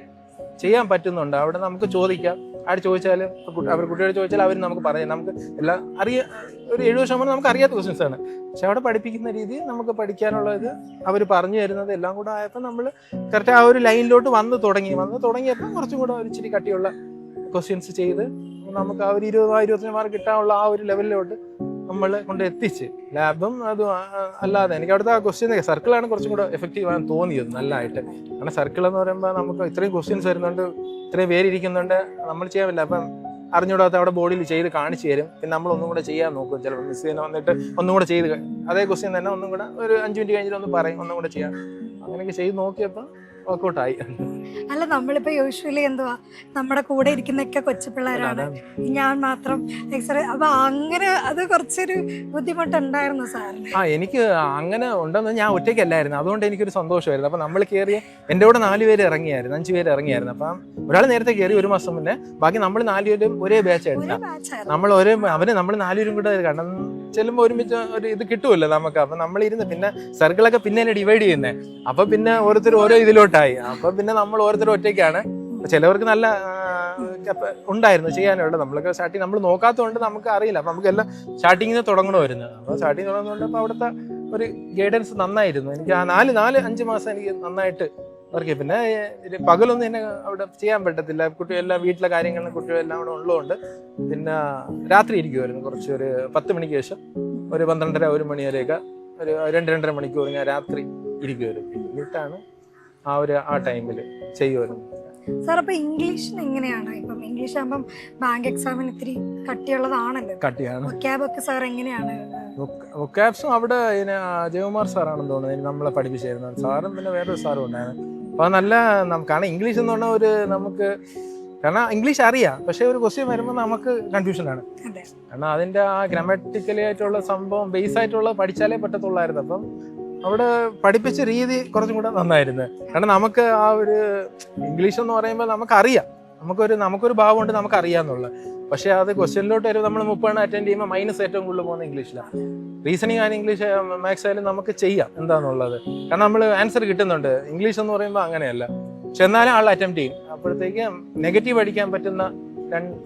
ചെയ്യാൻ പറ്റുന്നുണ്ട്. അവിടെ നമുക്ക് ചോദിക്കാം. ആര് ചോദിച്ചാൽ അവർ കുട്ടിയോട് ചോദിച്ചാൽ അവർ നമുക്ക് പറയാം. നമുക്ക് എല്ലാം അറിയ ഒരു എഴുപത് ശതമാനം നമുക്ക് അറിയാത്ത ക്വസ്റ്റ്യൻസ് ആണ്. പക്ഷെ അവിടെ പഠിപ്പിക്കുന്ന രീതി നമുക്ക് പഠിക്കാനുള്ളത് അവർ പറഞ്ഞു തരുന്നത് എല്ലാം കൂടെ ആയപ്പോൾ നമ്മൾ കറക്റ്റ് ആ ഒരു ലൈനിലോട്ട് വന്ന് തുടങ്ങി. വന്ന് തുടങ്ങിയപ്പോൾ കുറച്ചും കൂടെ ഒരു ഇച്ചിരി കട്ടിയുള്ള ക്വസ്റ്റ്യൻസ് ചെയ്ത് നമുക്ക് ആ ഒരു ഇരുപതോ ഇരുപത്തഞ്ച് മാർക്ക് കിട്ടാനുള്ള ആ ഒരു ലെവലിലോട്ട് നമ്മൾ കൊണ്ട് എത്തിച്ച്. ലാബും അതും അല്ലാതെ. എനിക്ക് അവിടുത്തെ ആ ക്വസ്റ്റ്യൻ സർക്കിളാണ് കുറച്ചും കൂടെ എഫക്റ്റീവ് ആണെന്ന് തോന്നിയത് നല്ലതായിട്ട് കാരണം സർക്കിൾ എന്ന് പറയുമ്പോൾ നമുക്ക് ഇത്രയും ക്വസ്റ്റ്യൻസ് വരുന്നുണ്ട് ഇത്രയും പേര് ഇരിക്കുന്നുണ്ട് നമ്മൾ ചെയ്യാൻ പറ്റില്ല. അപ്പം അറിഞ്ഞൂടാത്ത അവിടെ ബോഡിയിൽ ചെയ്ത് കാണിച്ചു തരും. പിന്നെ നമ്മൾ ഒന്നും കൂടെ ചെയ്യാൻ നോക്കും. ചിലപ്പോൾ മിസ് ചെയ്യുന്ന വന്നിട്ട് ഒന്നും കൂടെ ചെയ്ത് അതേ ക്വസ്റ്റ്യൻ തന്നെ ഒന്നും കൂടെ ഒരു അഞ്ച് മിനിറ്റ് കഴിഞ്ഞിട്ട് ഒന്ന് പറയും ഒന്നും കൂടെ ചെയ്യാം. അങ്ങനെയൊക്കെ ചെയ്ത് നോക്കിയപ്പോൾ വർക്കൗട്ടായി അല്ല നമ്മളിപ്പോ യൂഷ്വലി എന്തുവാ? നമ്മുടെ കൂടെ ഇരിക്കുന്നൊക്കെ കൊച്ചു പിള്ളേരാണ് ഞാൻ മാത്രം അപ്പൊ അങ്ങനെ അത് കുറച്ചൊരു ബുദ്ധിമുട്ടുണ്ടായിരുന്നു സാറിന് ആ എനിക്ക് അങ്ങനെ ഉണ്ടെന്ന് ഞാൻ ഒറ്റയ്ക്കല്ലായിരുന്നു. അതുകൊണ്ട് എനിക്കൊരു സന്തോഷമായിരുന്നു. അപ്പൊ നമ്മൾ കേറിയ എന്റെ കൂടെ നാല് പേര് ഇറങ്ങിയായിരുന്നു. അഞ്ച് പേര് ഇറങ്ങിയായിരുന്നു. അപ്പം ഒരാൾ നേരത്തെ കയറി ഒരു മാസം മുന്നേ ബാക്കി നമ്മൾ നാലുപേരും ഒരേ ബാച്ച് ആയിരുന്നു? നമ്മൾ ഒരേ അവർ നമ്മൾ നാലുപേരും കൂടെ കാരണം ചെല്ലുമ്പോൾ ഒരുമിച്ച് ഒരു ഇത് കിട്ടുമല്ലോ നമുക്ക്. അപ്പൊ നമ്മൾ ഇരുന്ന് പിന്നെ സർക്കിളൊക്കെ പിന്നെ ഡിവൈഡ് ചെയ്യുന്നത് അപ്പൊ പിന്നെ ഓരോരുത്തർ ഓരോ ഇതിലോട്ടായി. അപ്പൊ പിന്നെ നമ്മൾ ഓരോരുത്തർ ഒറ്റയ്ക്കാണ്. ചിലവർക്ക് നല്ല ഉണ്ടായിരുന്നു ചെയ്യാനുള്ള നമ്മളൊക്കെ സ്റ്റാർട്ടിങ് നമ്മൾ നോക്കാത്തതുകൊണ്ട് നമുക്ക് അറിയില്ല. അപ്പൊ നമുക്ക് എല്ലാം സ്റ്റാർട്ടിങ്ങിൽ നിന്ന് തുടങ്ങണമായിരുന്നു അപ്പോൾ സ്റ്റാർട്ടിങ് തുടങ്ങുന്നതുകൊണ്ട് അപ്പോൾ അവിടുത്തെ ഒരു ഗൈഡൻസ് നന്നായിരുന്നു. എനിക്ക് ആ നാല് നാല് അഞ്ച് മാസം എനിക്ക് നന്നായിട്ട് വർക്ക് ചെയ്യും പിന്നെ പകലൊന്നും എന്നെ അവിടെ ചെയ്യാൻ പറ്റത്തില്ല. കുട്ടി എല്ലാം വീട്ടിലെ കാര്യങ്ങളും കുട്ടികളും എല്ലാം അവിടെ ഉള്ളതുകൊണ്ട് പിന്നെ രാത്രി ഇരിക്കുമായിരുന്നു കുറച്ച് ഒരു പത്ത് മണിക്ക് ശേഷം. ഒരു പന്ത്രണ്ടര ഒരു മണി വരെയൊക്കെ ഒരു രണ്ട് രണ്ടര മണിക്കൂർ ഞാൻ രാത്രി ഇരിക്കുമായിരുന്നു എന്നിട്ടാണ് ആ ഒരു ആ ടൈമിൽ ചെയ്യുമായിരുന്നു സാർ അപ്പൊ ഇംഗ്ലീഷിന് എങ്ങനെയാണ്? ഇപ്പം ഇംഗ്ലീഷ് ആകുമ്പം ബാങ്ക് എക്സാമിന് ഇത്തിരി കട്ടിയുള്ളതാണല്ലോ. കട്ടിയാണ്. ഒക്കെ സാർ എങ്ങനെയാണ്? വൊക്കാബ്സും അവിടെ ജയകുമാർ സാറാണെന്ന് തോന്നുന്നത് നമ്മളെ പഠിപ്പിച്ചിരുന്നത്. സാറും പിന്നെ വേറൊരു സാറും ഉണ്ടായിരുന്നു. അപ്പോൾ നല്ല കാരണം ഇംഗ്ലീഷ് എന്ന് പറഞ്ഞ ഒരു നമുക്ക് കാരണം ഇംഗ്ലീഷ് അറിയാം പക്ഷേ ഒരു ക്വസ്റ്റ്യൻ വരുമ്പോൾ നമുക്ക് കൺഫ്യൂഷനാണ് കാരണം അതിന്റെ ആ ഗ്രാമറ്റിക്കലി ആയിട്ടുള്ള സംഭവം ബേസ് ആയിട്ടുള്ള പഠിച്ചാലേ പറ്റത്തുള്ളായിരുന്നു. അപ്പം അവിടെ പഠിപ്പിച്ച രീതി കുറച്ചും കൂടെ നന്നായിരുന്നു. കാരണം നമുക്ക് ആ ഒരു ഇംഗ്ലീഷ് എന്ന് പറയുമ്പോൾ നമുക്കറിയാം. നമുക്കൊരു നമുക്കൊരു ഭാവമുണ്ട് നമുക്കറിയാമെന്നുള്ളത് പക്ഷേ അത് ക്വസ്റ്റ്യനിലോട്ട് വരുമ്പോൾ നമ്മൾ മുപ്പതെണ്ണം അറ്റൻഡ് ചെയ്യുമ്പോൾ മൈനസ് ഏറ്റവും കൂടുതൽ പോകുന്ന ഇംഗ്ലീഷിലാണ് റീസണിങ് ആയാലും ഇംഗ്ലീഷ് മാത്സ് ആയാലും നമുക്ക് ചെയ്യാം എന്താണെന്നുള്ളത് കാരണം നമ്മൾ ആൻസർ കിട്ടുന്നുണ്ട്. ഇംഗ്ലീഷ് എന്ന് പറയുമ്പോൾ അങ്ങനെയല്ല. പക്ഷെ എന്നാലും ആൾ അറ്റംപ്റ്റ് ചെയ്യും. അപ്പോഴത്തേക്ക് നെഗറ്റീവ് അടിക്കാൻ പറ്റുന്ന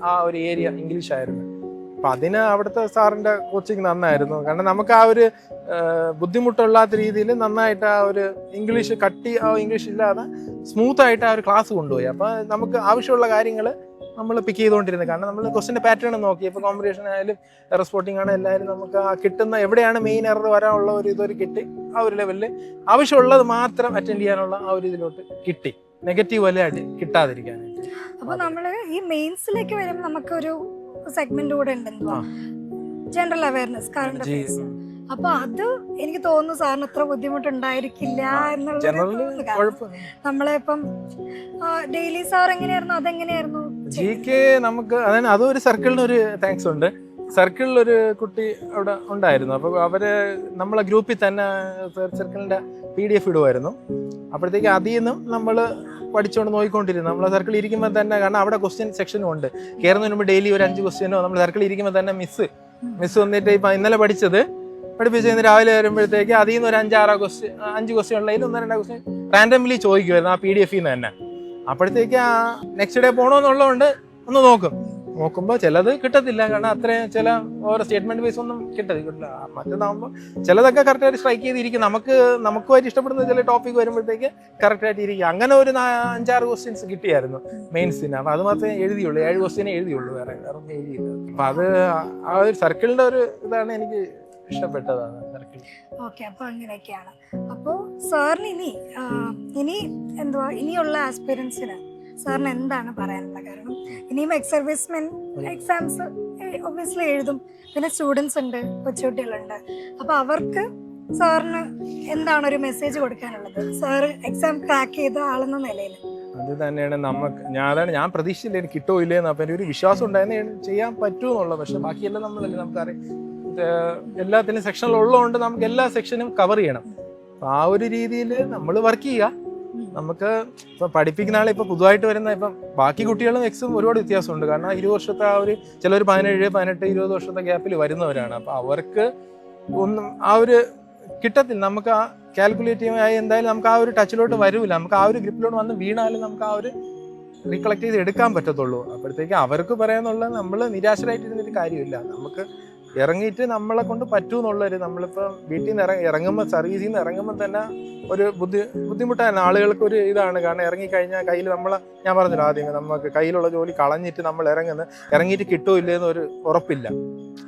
ആ ഒരു ഏരിയ ഇംഗ്ലീഷ് ആയിരുന്നു. അപ്പം അതിന് അവിടുത്തെ സാറിന്റെ കോച്ചിങ് നന്നായിരുന്നു. കാരണം നമുക്ക് ആ ഒരു ബുദ്ധിമുട്ടില്ലാത്ത രീതിയിൽ നന്നായിട്ട് ആ ഒരു ഇംഗ്ലീഷ് കട്ടി ആ ഇംഗ്ലീഷ് ഇല്ലാതെ സ്മൂത്ത് ആയിട്ട് ആ ഒരു ക്ലാസ് കൊണ്ടുപോയി. അപ്പോൾ നമുക്ക് ആവശ്യമുള്ള കാര്യങ്ങൾ നമ്മൾ പിക്ക് ചെയ്തുകൊണ്ടിരുന്നത്. കാരണം നമ്മൾ ക്വസ്റ്റിന്റെ പാറ്റേൺ നോക്കി. ഇപ്പോൾ കോമ്പറ്റീഷൻ ആയാലും എറർ സ്പോർട്ടിംഗ് ആണ് എല്ലാവരും നമുക്ക് ആ കിട്ടുന്ന എവിടെയാണ് മെയിൻ എറർ വരാനുള്ള ഒരു ഇതൊരു കിട്ടി. ആ ഒരു ലെവലിൽ ആവശ്യമുള്ളത് മാത്രം അറ്റൻഡ് ചെയ്യാനുള്ള ആ ഒരു ഇതിലോട്ട് കിട്ടി. നെഗറ്റീവ് അടി കിട്ടാതിരിക്കാനായിട്ട്. അപ്പൊ നമ്മൾ ഈ മെയിൻസിലേക്ക് വരുമ്പോൾ നമുക്കൊരു സെഗ്മെന്റ് കൂടെ ഉണ്ടെന്ന് ജനറൽ അവയർനെസ് കറണ്ട് അഫയേഴ്സ് അപ്പൊ അത് എനിക്ക് തോന്നുന്നു സാറിന് അത്ര ബുദ്ധിമുട്ടുണ്ടായിരിക്കില്ല എന്നുള്ളത് നമ്മളെ ഇപ്പം ഡെയിലി സാർ എങ്ങനെയായിരുന്നു? അതെങ്ങനെയായിരുന്നു? ജി കെ നമുക്ക് അതായത് അതും ഒരു സർക്കിളിന് ഒരു താങ്ക്സ് ഉണ്ട്. സർക്കിളിൽ ഒരു കുട്ടി അവിടെ ഉണ്ടായിരുന്നു. അപ്പോൾ അവർ നമ്മളെ ഗ്രൂപ്പിൽ തന്നെ സർക്കിളിന്റെ പി ഡി എഫ് ഇടുമായിരുന്നു അപ്പോഴത്തേക്ക് അതിൽ നിന്നും നമ്മൾ പഠിച്ചുകൊണ്ട് നോക്കിക്കൊണ്ടിരുന്നു നമ്മളെ സർക്കിൾ ഇരിക്കുമ്പോൾ തന്നെ കാരണം അവിടെ ക്വസ്റ്റ്യൻ സെക്ഷനും ഉണ്ട്. കയറുന്നതിന് മുമ്പ് ഡെയിലി ഒരു അഞ്ച് ക്വസ്റ്റ്യനോ നമ്മൾ സർക്കിൾ ഇരിക്കുമ്പോൾ തന്നെ മിസ് മിസ് വന്നിട്ട് ഇപ്പം ഇന്നലെ പഠിച്ചത്. പഠിപ്പിച്ച് ഇന്ന് രാവിലെ വരുമ്പോഴത്തേക്ക് അതിൽ നിന്ന് ഒരു അഞ്ചാറോ ക്വസ്റ്റ്യൻ അഞ്ച് ക്വസ്റ്റ്യൻ ഉള്ളതിൽ ഒന്ന് രണ്ടോ ക്വസ്റ്റ്യൻ റാൻഡംലി ചോദിക്കുമായിരുന്നു ആ പി ഡി എഫിൽ നിന്ന് തന്നെ. അപ്പോഴത്തേക്ക് ആ നെക്സ്റ്റ് ഡേ പോകണമെന്നുള്ളതുകൊണ്ട് ഒന്ന് നോക്കും. നോക്കുമ്പോൾ ചിലത് കിട്ടത്തില്ല. കാരണം അത്രയും ചില ഓരോ സ്റ്റേറ്റ്മെന്റ് ബേസ് ഒന്നും കിട്ടത്തില്ല. കിട്ടില്ല മറ്റേതാകുമ്പോൾ ചിലതൊക്കെ കറക്റ്റായിട്ട് സ്ട്രൈക്ക് ചെയ്തിരിക്കും. നമുക്ക് നമുക്കുമായിട്ട് ഇഷ്ടപ്പെടുന്ന ചില ടോപ്പിക് വരുമ്പോഴത്തേക്ക് കറക്റ്റായിട്ട് ഇരിക്കും. അങ്ങനെ ഒരു അഞ്ചാറ് ക്വസ്റ്റ്യൻസ് കിട്ടിയായിരുന്നു മെയിൻസിന് അപ്പം അത് മാത്രമേ എഴുതിയുള്ളൂ. ഏഴ് ക്വസ്റ്റ്യനെ എഴുതിയുള്ളൂ. വേറെ വേറെ ഒന്നും എഴുതിയില്ല. അപ്പം അത് ആ ഒരു സർക്കിളിന്റെ ഒരു ഇതാണ് എനിക്ക് ഇഷ്ടപ്പെട്ടതാണ് സർക്കിൾ ഓക്കെ അപ്പൊ അങ്ങനെയൊക്കെയാണ്. അപ്പോൾ സാറിന് ഇനി ഇനി എന്തുവാ? ഇനിയുള്ള ആസ്പിറൻസിന് സാറിന് എന്താണ് പറയാനുള്ളത്? കാരണം ഇനിയും എക്സ് സർവീസ്മെൻ എക്സാംസ് ഒബ്വിയസ്ലി എഴുതും. പിന്നെ സ്റ്റുഡൻസ് ഉണ്ട് കൊച്ചുകുട്ടികളുണ്ട്. അപ്പൊ അവർക്ക് സാറിന് എന്താണ് ഒരു മെസ്സേജ് കൊടുക്കാനുള്ളത്? സാർ എക്സാം ക്രാക്ക് ചെയ്ത ആളെന്ന നിലയിൽ. അത് തന്നെയാണ് നമുക്ക് ഞാൻ അതാണ് ഞാൻ പ്രതീക്ഷിച്ചില്ല എനിക്ക് കിട്ടോ ഇല്ലേന്ന്. അപ്പം എനിക്ക് ഒരു വിശ്വാസം ഉണ്ടായിരുന്നു ചെയ്യാൻ പറ്റുമെന്നുള്ളത് പക്ഷെ ബാക്കിയെല്ലാം നമ്മളല്ലേ നമുക്കറിയാം. എല്ലാത്തിനും സെക്ഷനിൽ ഉള്ളതുകൊണ്ട് നമുക്ക് എല്ലാ സെക്ഷനും കവർ ചെയ്യണം. അപ്പൊ ആ ഒരു രീതിയിൽ നമ്മൾ വർക്ക് ചെയ്യുക. നമുക്ക് ഇപ്പൊ പഠിപ്പിക്കുന്ന ആളെ ഇപ്പൊ പുതുതായിട്ട് വരുന്ന ഇപ്പം ബാക്കി കുട്ടികളും എക്സും ഒരുപാട് വ്യത്യാസമുണ്ട്. കാരണം ഇരുപത് വർഷത്തെ ആ ഒരു ചിലർ പതിനേഴ് പതിനെട്ട് ഇരുപത് വർഷത്തെ ഗ്യാപ്പിൽ വരുന്നവരാണ്. അപ്പൊ അവർക്ക് ഒന്നും ആ ഒരു കിട്ടത്തില്ല. നമുക്ക് ആ കാൽക്കുലേറ്റ് ചെയ്യുമ്പോൾ എന്തായാലും നമുക്ക് ആ ഒരു ടച്ചിലോട്ട് വരൂല. നമുക്ക് ആ ഒരു ഗ്രിപ്പിലോട്ട് വന്ന് വീണാലും നമുക്ക് ആ ഒരു റീകളക്ട് ചെയ്ത് എടുക്കാൻ പറ്റത്തുള്ളൂ. അപ്പോഴത്തേക്ക് അവർക്ക് പറയാന്നുള്ളത് നമ്മൾ നിരാശരായിട്ടിരുന്നിട്ട് കാര്യമില്ല. നമുക്ക് ഇറങ്ങിയിട്ട് നമ്മളെ കൊണ്ട് പറ്റൂന്നുള്ളൊരു നമ്മളിപ്പോൾ വീട്ടിൽ നിന്ന് ഇറങ്ങി ഇറങ്ങുമ്പോൾ സർവീസിൽ നിന്ന് ഇറങ്ങുമ്പോൾ തന്നെ ഒരു ബുദ്ധി ബുദ്ധിമുട്ടാണ് ആളുകൾക്ക് ഒരു ഇതാണ്. കാരണം ഇറങ്ങിക്കഴിഞ്ഞാൽ കയ്യിൽ നമ്മൾ ഞാൻ പറഞ്ഞല്ലോ ആദ്യമേ നമുക്ക് കയ്യിലുള്ള ജോലി കളഞ്ഞിട്ട് നമ്മൾ ഇറങ്ങുന്നത് ഇറങ്ങിയിട്ട് കിട്ടൂല്ലേ എന്നൊരു ഉറപ്പില്ല.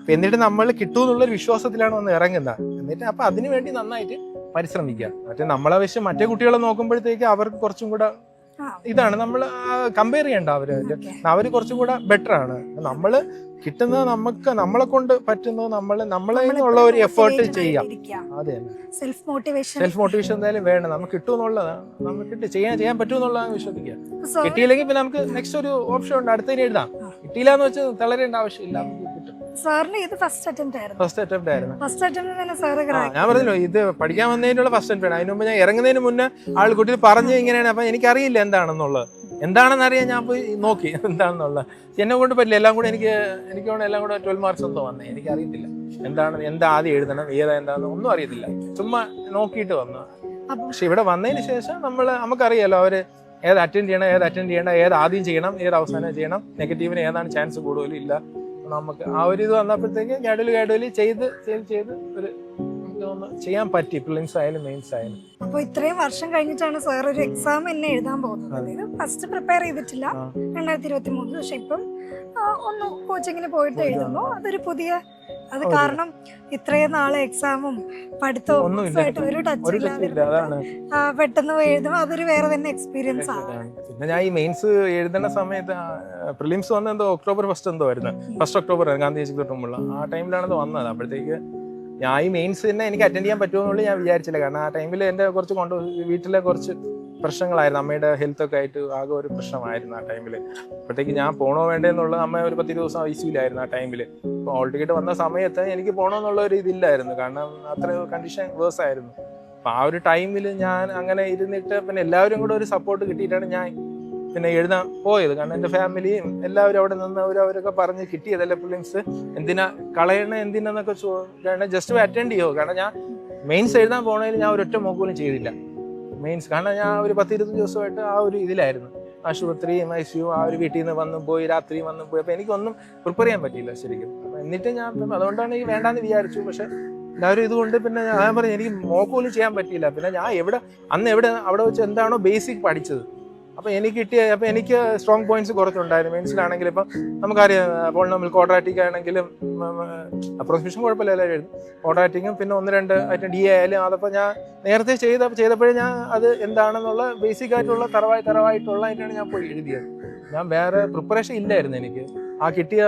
എന്നിട്ട് നമ്മൾ കിട്ടുമെന്നുള്ളൊരു വിശ്വാസത്തിലാണ് വന്ന് ഇറങ്ങുന്നത്. എന്നിട്ട് അപ്പം അതിനു വേണ്ടി നന്നായിട്ട് പരിശ്രമിക്കുക. മറ്റേ നമ്മളെ വെച്ച് മറ്റേ കുട്ടികളെ നോക്കുമ്പോഴത്തേക്ക് അവർക്ക് കുറച്ചും കൂടെ ഇതാണ് നമ്മൾ കമ്പയർ ചെയ്യണ്ട അവർ. അവർ കുറച്ചും കൂടെ ബെറ്റർ ആണ്. നമ്മൾ കിട്ടുന്നത് നമുക്ക് നമ്മളെ കൊണ്ട് പറ്റുന്നത് നമ്മൾ നമ്മളെ ഉള്ള ഒരു എഫേർട്ട് ചെയ്യാം. അതെ സെൽഫ് മോട്ടിവേഷൻ സെൽഫ് മോട്ടിവേഷൻ എന്തായാലും വേണം നമുക്ക് കിട്ടുമെന്നുള്ളതാണ്. നമുക്ക് കിട്ടി ചെയ്യാൻ ചെയ്യാൻ പറ്റുമെന്നുള്ളതാണ് വിശ്വസിക്കുക. കിട്ടിയില്ലെങ്കിൽ പിന്നെ നമുക്ക് നെക്സ്റ്റ് ഒരു ഓപ്ഷൻ ഉണ്ട്. അടുത്തതിന് എഴുതാം. കിട്ടിയില്ല എന്ന് വെച്ച് തളരേണ്ട ആവശ്യമില്ല. നമുക്ക് സാറിന് ഇത് ഫസ്റ്റ് അറ്റംപ്റ്റ് ആയിരുന്നു. ഫസ്റ്റ് അറ്റംപ്റ്റ് ആയിരുന്നു. ഫസ്റ്റ് അറ്റംപ്റ്റ് തന്നെ സാറ് ആ, ക്രാക്ക് ഞാൻ പറഞ്ഞല്ലോ ഇത് പഠിക്കാൻ വന്നതിനുള്ള ഫസ്റ്റ് അറ്റംപ്റ്റ് അതിന് മുമ്പ് ഞാൻ ഇറങ്ങുന്നതിന് മുന്നേ ആൾക്കുട്ടി കുട്ടി പറഞ്ഞു ഇങ്ങനെയാണ്. അപ്പൊ എനിക്കറിയില്ല എന്താണെന്നുള്ളത്. എന്താണെന്ന് അറിയാൻ ഞാൻ പോയി നോക്കി എന്താണെന്നുള്ളത്. എന്നെ കൊണ്ട് പറ്റില്ല. എല്ലാം കൂടെ എനിക്ക് എനിക്ക് എല്ലാം കൂടെ ട്വൽവ് മാർക്സ് എന്തോ വന്നേ. എനിക്ക് അറിയത്തില്ല എന്താണ് എന്താ ആദ്യം എഴുതണം ഏതാ എന്താണെന്ന് ഒന്നും അറിയത്തില്ല. ചുമ്മാ നോക്കിയിട്ട് വന്നു. പക്ഷെ ഇവിടെ വന്നതിന് ശേഷം നമ്മൾ നമുക്കറിയാലോ അവർ ഏത് അറ്റൻഡ് ചെയ്യണം ഏത് അറ്റൻഡ് ചെയ്യണം ഏത് ആദ്യം ചെയ്യണം ഏത് അവസാനം ചെയ്യണം നെഗറ്റീവിന് ഏതാണ് ചാൻസ് കൂടുതലും ഇല്ല നമുക്ക് ആ ഒരു ഇത് വന്നപ്പോഴത്തേക്ക് ഗഡുവലി ഗാഡലി ചെയ്ത് ചെയ്ത് ചെയ്ത് ഒരു ചെയ്യാൻ പറ്റി. പ്രിലിംസ് ആയാലും മെയിൻസ് ആയാലും. അപ്പൊ ഇത്രയും വർഷം കഴിഞ്ഞിട്ടാണ് സാർ ഒരു എക്സാം എന്നെ എഴുതാൻ പോകുന്നത്. ഫസ്റ്റ് പ്രിപ്പയർ ചെയ്തിട്ടില്ല. രണ്ടായിരത്തി ഇരുപത്തി മൂന്ന് പക്ഷെ ഇപ്പം ഒന്ന് കോച്ചിങ്ങിന് പോയിട്ട് പോയിട്ട് എഴുതുന്നു. അതൊരു പുതിയ അത് കാരണം ഇത്രയും നാളെ എക്സാമും പഠിത്തവും ഒരു ടച്ച് പെട്ടെന്ന് പോയി എഴുതുമ്പോൾ അതൊരു വേറെ തന്നെ എക്സ്പീരിയൻസ് ആണ്. പിന്നെ ഞാൻ ഈ മെയിൻസ് എഴുതുന്ന സമയത്ത് പ്രിലിംസ് വന്ന എന്തോ ഒക്ടോബർ ഫസ്റ്റ് എന്തോ ആയിരുന്നു. ഫസ്റ്റ് ഒക്ടോബർ ഗാന്ധി ജയന്തി തൊട്ടുമ്പോൾ ആ ടൈമിലാണ് വന്നത്. അപ്പോഴത്തേക്ക് ഞാൻ ഈ മെയിൻസ് തന്നെ എനിക്ക് അറ്റൻഡ് ചെയ്യാൻ പറ്റുമെന്നുള്ളൂ ഞാൻ വിചാരിച്ചില്ല. കാരണം ആ ടൈമിൽ എന്റെ കുറച്ച് കൊണ്ട് വീട്ടിലെ കുറച്ച് പ്രശ്നങ്ങളായിരുന്നു. അമ്മയുടെ ഹെൽത്ത് ഒക്കെ ആയിട്ട് ആകെ ഒരു പ്രശ്നമായിരുന്നു ആ ടൈമിൽ അപ്പോഴത്തേക്ക് ഞാൻ പോണോ വേണ്ടേ എന്നുള്ള അമ്മ ഒരു പത്തിരുപത് ദിവസം ഐ ആ ടൈമിൽ അപ്പോൾ ഓൾ ടിക്കറ്റ് വന്ന സമയത്ത് എനിക്ക് പോകണമെന്നുള്ള ഒരു ഇതില്ലായിരുന്നു. കാരണം അത്ര കണ്ടീഷൻ വേഴ്സ് ആയിരുന്നു. അപ്പോൾ ആ ഒരു ടൈമിൽ ഞാൻ അങ്ങനെ ഇരുന്നിട്ട് പിന്നെ എല്ലാവരും കൂടെ ഒരു സപ്പോർട്ട് കിട്ടിയിട്ടാണ് ഞാൻ പിന്നെ എഴുതാൻ പോയത്. കാരണം എന്റെ ഫാമിലിയും എല്ലാവരും അവിടെ നിന്ന് അവരൊക്കെ പറഞ്ഞ് കിട്ടിയതല്ലേ ഫിലിംസ് എന്തിനാ കളയണ എന്തിനാന്നൊക്കെ കാരണം ജസ്റ്റ് അറ്റൻഡ് ചെയ്യുമോ കാരണം ഞാൻ മെയിൻസ് എഴുതാൻ പോകണമെങ്കിൽ ഞാൻ ഒരൊറ്റ മോക്കൂലും ചെയ്തില്ല. മെയിൻസ് കാരണം ഞാൻ ഒരു പത്ത് ഇരുപത് ദിവസമായിട്ട് ആ ഒരു ഇതിലായിരുന്നു. ആശുപത്രിയും ഐ സിയു ആ ഒരു വീട്ടിൽ നിന്ന് വന്നു പോയി രാത്രി വന്നു പോയി. അപ്പൊ എനിക്കൊന്നും പ്രിപ്പയർ ചെയ്യാൻ പറ്റിയില്ല ശരിക്കും. എന്നിട്ട് ഞാൻ അതുകൊണ്ടാണ് ഈ വേണ്ടാന്ന് വിചാരിച്ചു. പക്ഷെ എല്ലാവരും ഇതുകൊണ്ട് പിന്നെ ഞാൻ പറഞ്ഞു എനിക്ക് മോക്ക് ചെയ്യാൻ പറ്റിയില്ല. പിന്നെ ഞാൻ എവിടെ അന്ന് എവിടെ അവിടെ വെച്ച് എന്താണോ ബേസിക് പഠിച്ചത്. അപ്പൊ എനിക്ക് കിട്ടിയ അപ്പൊ എനിക്ക് സ്ട്രോങ് പോയിന്റ്സ് കുറച്ചുണ്ടായിരുന്നു. മെയിൻസിലാണെങ്കിൽ ഇപ്പം നമുക്കറിയാം അപ്പോൾ നമ്മൾ ക്വാഡ്രാറ്റിക് ആണെങ്കിലും അപ്രോക്സിമേഷൻ കുഴപ്പമില്ല എല്ലാവരും എഴുതും. ക്വാഡ്രാറ്റിക്കും പിന്നെ ഒന്ന് രണ്ട് ഐറ്റം ഡി ആയാലും അതപ്പോൾ ഞാൻ നേരത്തെ ചെയ്ത ചെയ്തപ്പോഴേ ഞാൻ അത് എന്താണെന്നുള്ള ബേസിക് ആയിട്ടുള്ള തറവായി തറവായിട്ടുള്ള ആയിട്ടാണ് ഞാൻ പോയി എഴുതിയത്. ഞാൻ വേറെ പ്രിപ്പറേഷൻ ഇല്ലായിരുന്നു എനിക്ക്. ആ കിട്ടിയ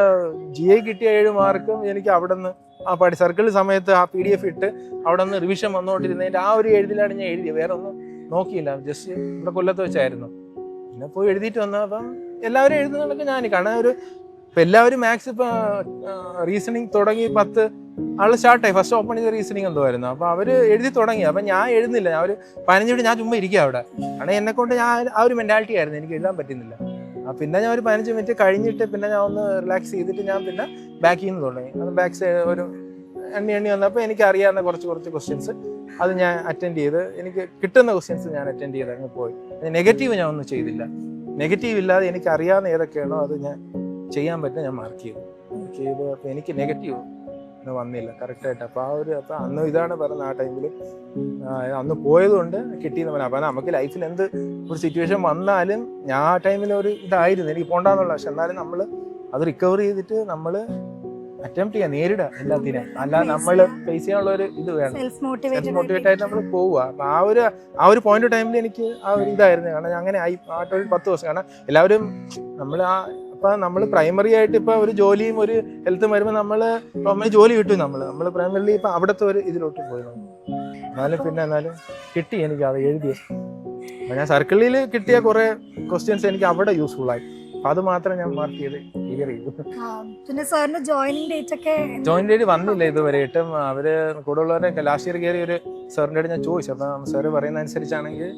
ജി ഐ കിട്ടിയ ഏഴ് മാർക്കും എനിക്ക് അവിടെ നിന്ന് ആ പഠി സർക്കിൾ സമയത്ത് ആ പി ഡി എഫ് ഇട്ട് അവിടെ നിന്ന് റിവിഷൻ വന്നുകൊണ്ടിരുന്നതിന്റെ ആ ഒരു എഴുതിലാണ് ഞാൻ എഴുതിയത്. വേറെ ഒന്നും നോക്കിയില്ല. ജസ്റ്റ് ഇവിടെ കൊല്ലത്ത് വെച്ചായിരുന്നു. പിന്നെ പോയി എഴുതിയിട്ട് വന്നപ്പം എല്ലാവരും എഴുതുന്നുണ്ടെങ്കിൽ ഞാൻ കാരണം ഒരു ഇപ്പം എല്ലാവരും മാത്സ് ഇപ്പം റീസണിങ് തുടങ്ങി പത്ത് ആൾ സ്റ്റാർട്ടായി ഫസ്റ്റ് ഓപ്പൺ ചെയ്ത റീസണിങ് എന്തുമായിരുന്നു അപ്പോൾ അവർ എഴുതി തുടങ്ങി. അപ്പം ഞാൻ എഴുതുന്നില്ല. ഞാൻ ഒരു പതിനഞ്ച് മിനിറ്റ് ഞാൻ ചുമ്മാ ഇരിക്കുക അവിടെ. കാരണം എന്നെക്കൊണ്ട് ഞാൻ ആ ഒരു മെന്റാലിറ്റി ആയിരുന്നു. എനിക്ക് എഴുതാൻ പറ്റുന്നില്ല. പിന്നെ ഞാൻ ഒരു പതിനഞ്ച് മിനിറ്റ് കഴിഞ്ഞിട്ട് പിന്നെ ഞാൻ ഒന്ന് റിലാക്സ് ചെയ്തിട്ട് ഞാൻ പിന്നെ ബാക്കിൽ നിന്ന് തുടങ്ങി. അത് ബാക്ക് സൈഡ് ഒരു എണ്ണി എണ്ണി വന്നപ്പോൾ എനിക്ക് അറിയാവുന്ന കുറച്ച് കുറച്ച് ക്വസ്റ്റ്യൻസ് അത് ഞാൻ അറ്റൻഡ് ചെയ്ത്. എനിക്ക് കിട്ടുന്ന ക്വസ്റ്റ്യൻസ് ഞാൻ അറ്റൻഡ് ചെയ്ത് അങ്ങ് പോയി. നെഗറ്റീവ് ഞാൻ ഒന്നും ചെയ്തില്ല. നെഗറ്റീവ് ഇല്ലാതെ എനിക്ക് അറിയാവുന്ന ഏതൊക്കെയാണോ അത് ഞാൻ ചെയ്യാൻ പറ്റും ഞാൻ മാർക്ക് ചെയ്തു. മാർക്ക് ചെയ്തു അപ്പോൾ എനിക്ക് നെഗറ്റീവ് ഒന്നും വന്നില്ല. കറക്റ്റായിട്ട് അപ്പോൾ ആ ഒരു അപ്പോൾ അന്ന് ഇതാണ് പറഞ്ഞത് ആ ടൈമിൽ അന്ന് പോയതുകൊണ്ട് കിട്ടിയെന്ന് പറഞ്ഞാൽ അപ്പോൾ നമുക്ക് ലൈഫിൽ എന്ത് ഒരു സിറ്റുവേഷൻ വന്നാലും ഞാൻ ആ ടൈമിൽ ഒരു ഇതായിരുന്നു. എനിക്ക് പോകണ്ടെന്നുള്ള പക്ഷെ എന്നാലും നമ്മൾ അത് റിക്കവർ ചെയ്തിട്ട് നമ്മൾ അറ്റംപ്റ്റ് ചെയ്യാം നേരിടുക എല്ലാത്തിനും. അല്ല നമ്മൾ ഫേസ് ചെയ്യാനുള്ള ഒരു ഇത് വേണം. സെൽഫ് മോട്ടിവേറ്റ് ആയിട്ട് നമ്മൾ പോവുക. അപ്പൊ ആ ഒരു ആ ഒരു പോയിന്റ് ടൈമിൽ എനിക്ക് ആ ഒരു ഇതായിരുന്നു. കാരണം അങ്ങനെ ആയി ആ ടൈമിൽ പത്ത് ദിവസം. കാരണം എല്ലാവരും നമ്മൾ ആ ഇപ്പൊ നമ്മൾ പ്രൈമറി ആയിട്ട് ഇപ്പൊ ഒരു ജോലിയും ഒരു ഹെൽത്തും വരുമ്പോൾ നമ്മൾ നമ്മൾ ജോലി കിട്ടും നമ്മൾ നമ്മൾ പ്രൈമറിലി ഇപ്പൊ അവിടുത്തെ ഒരു ഇതിലോട്ട് പോയി. എന്നാലും പിന്നെ എന്നാലും കിട്ടി എനിക്ക് അത് എഴുതിയ. ഞാൻ സർക്കിളിൽ കിട്ടിയ കുറെ ക്വസ്റ്റ്യൻസ് എനിക്ക് അവിടെ യൂസ്ഫുൾ ആയി. അത് മാത്രം ഞാൻ മാർക്ക് ചെയ്ത് ക്ലിയർ ചെയ്തു. പിന്നെ സാറിന് ജോയിനിങ് ഡേറ്റ് ഒക്കെ ജോയിൻ ഡേറ്റ് വന്നില്ല ഇതുവരെയായിട്ടും അവർ കൂടെ ഉള്ളവരൊക്കെ ലാസ്റ്റ് ഇയർ കയറി ഒരു സാറിന്റെ അടുത്ത് ഞാൻ ചോദിച്ചു. അപ്പം സാറ് പറയുന്ന അനുസരിച്ചാണെങ്കിൽ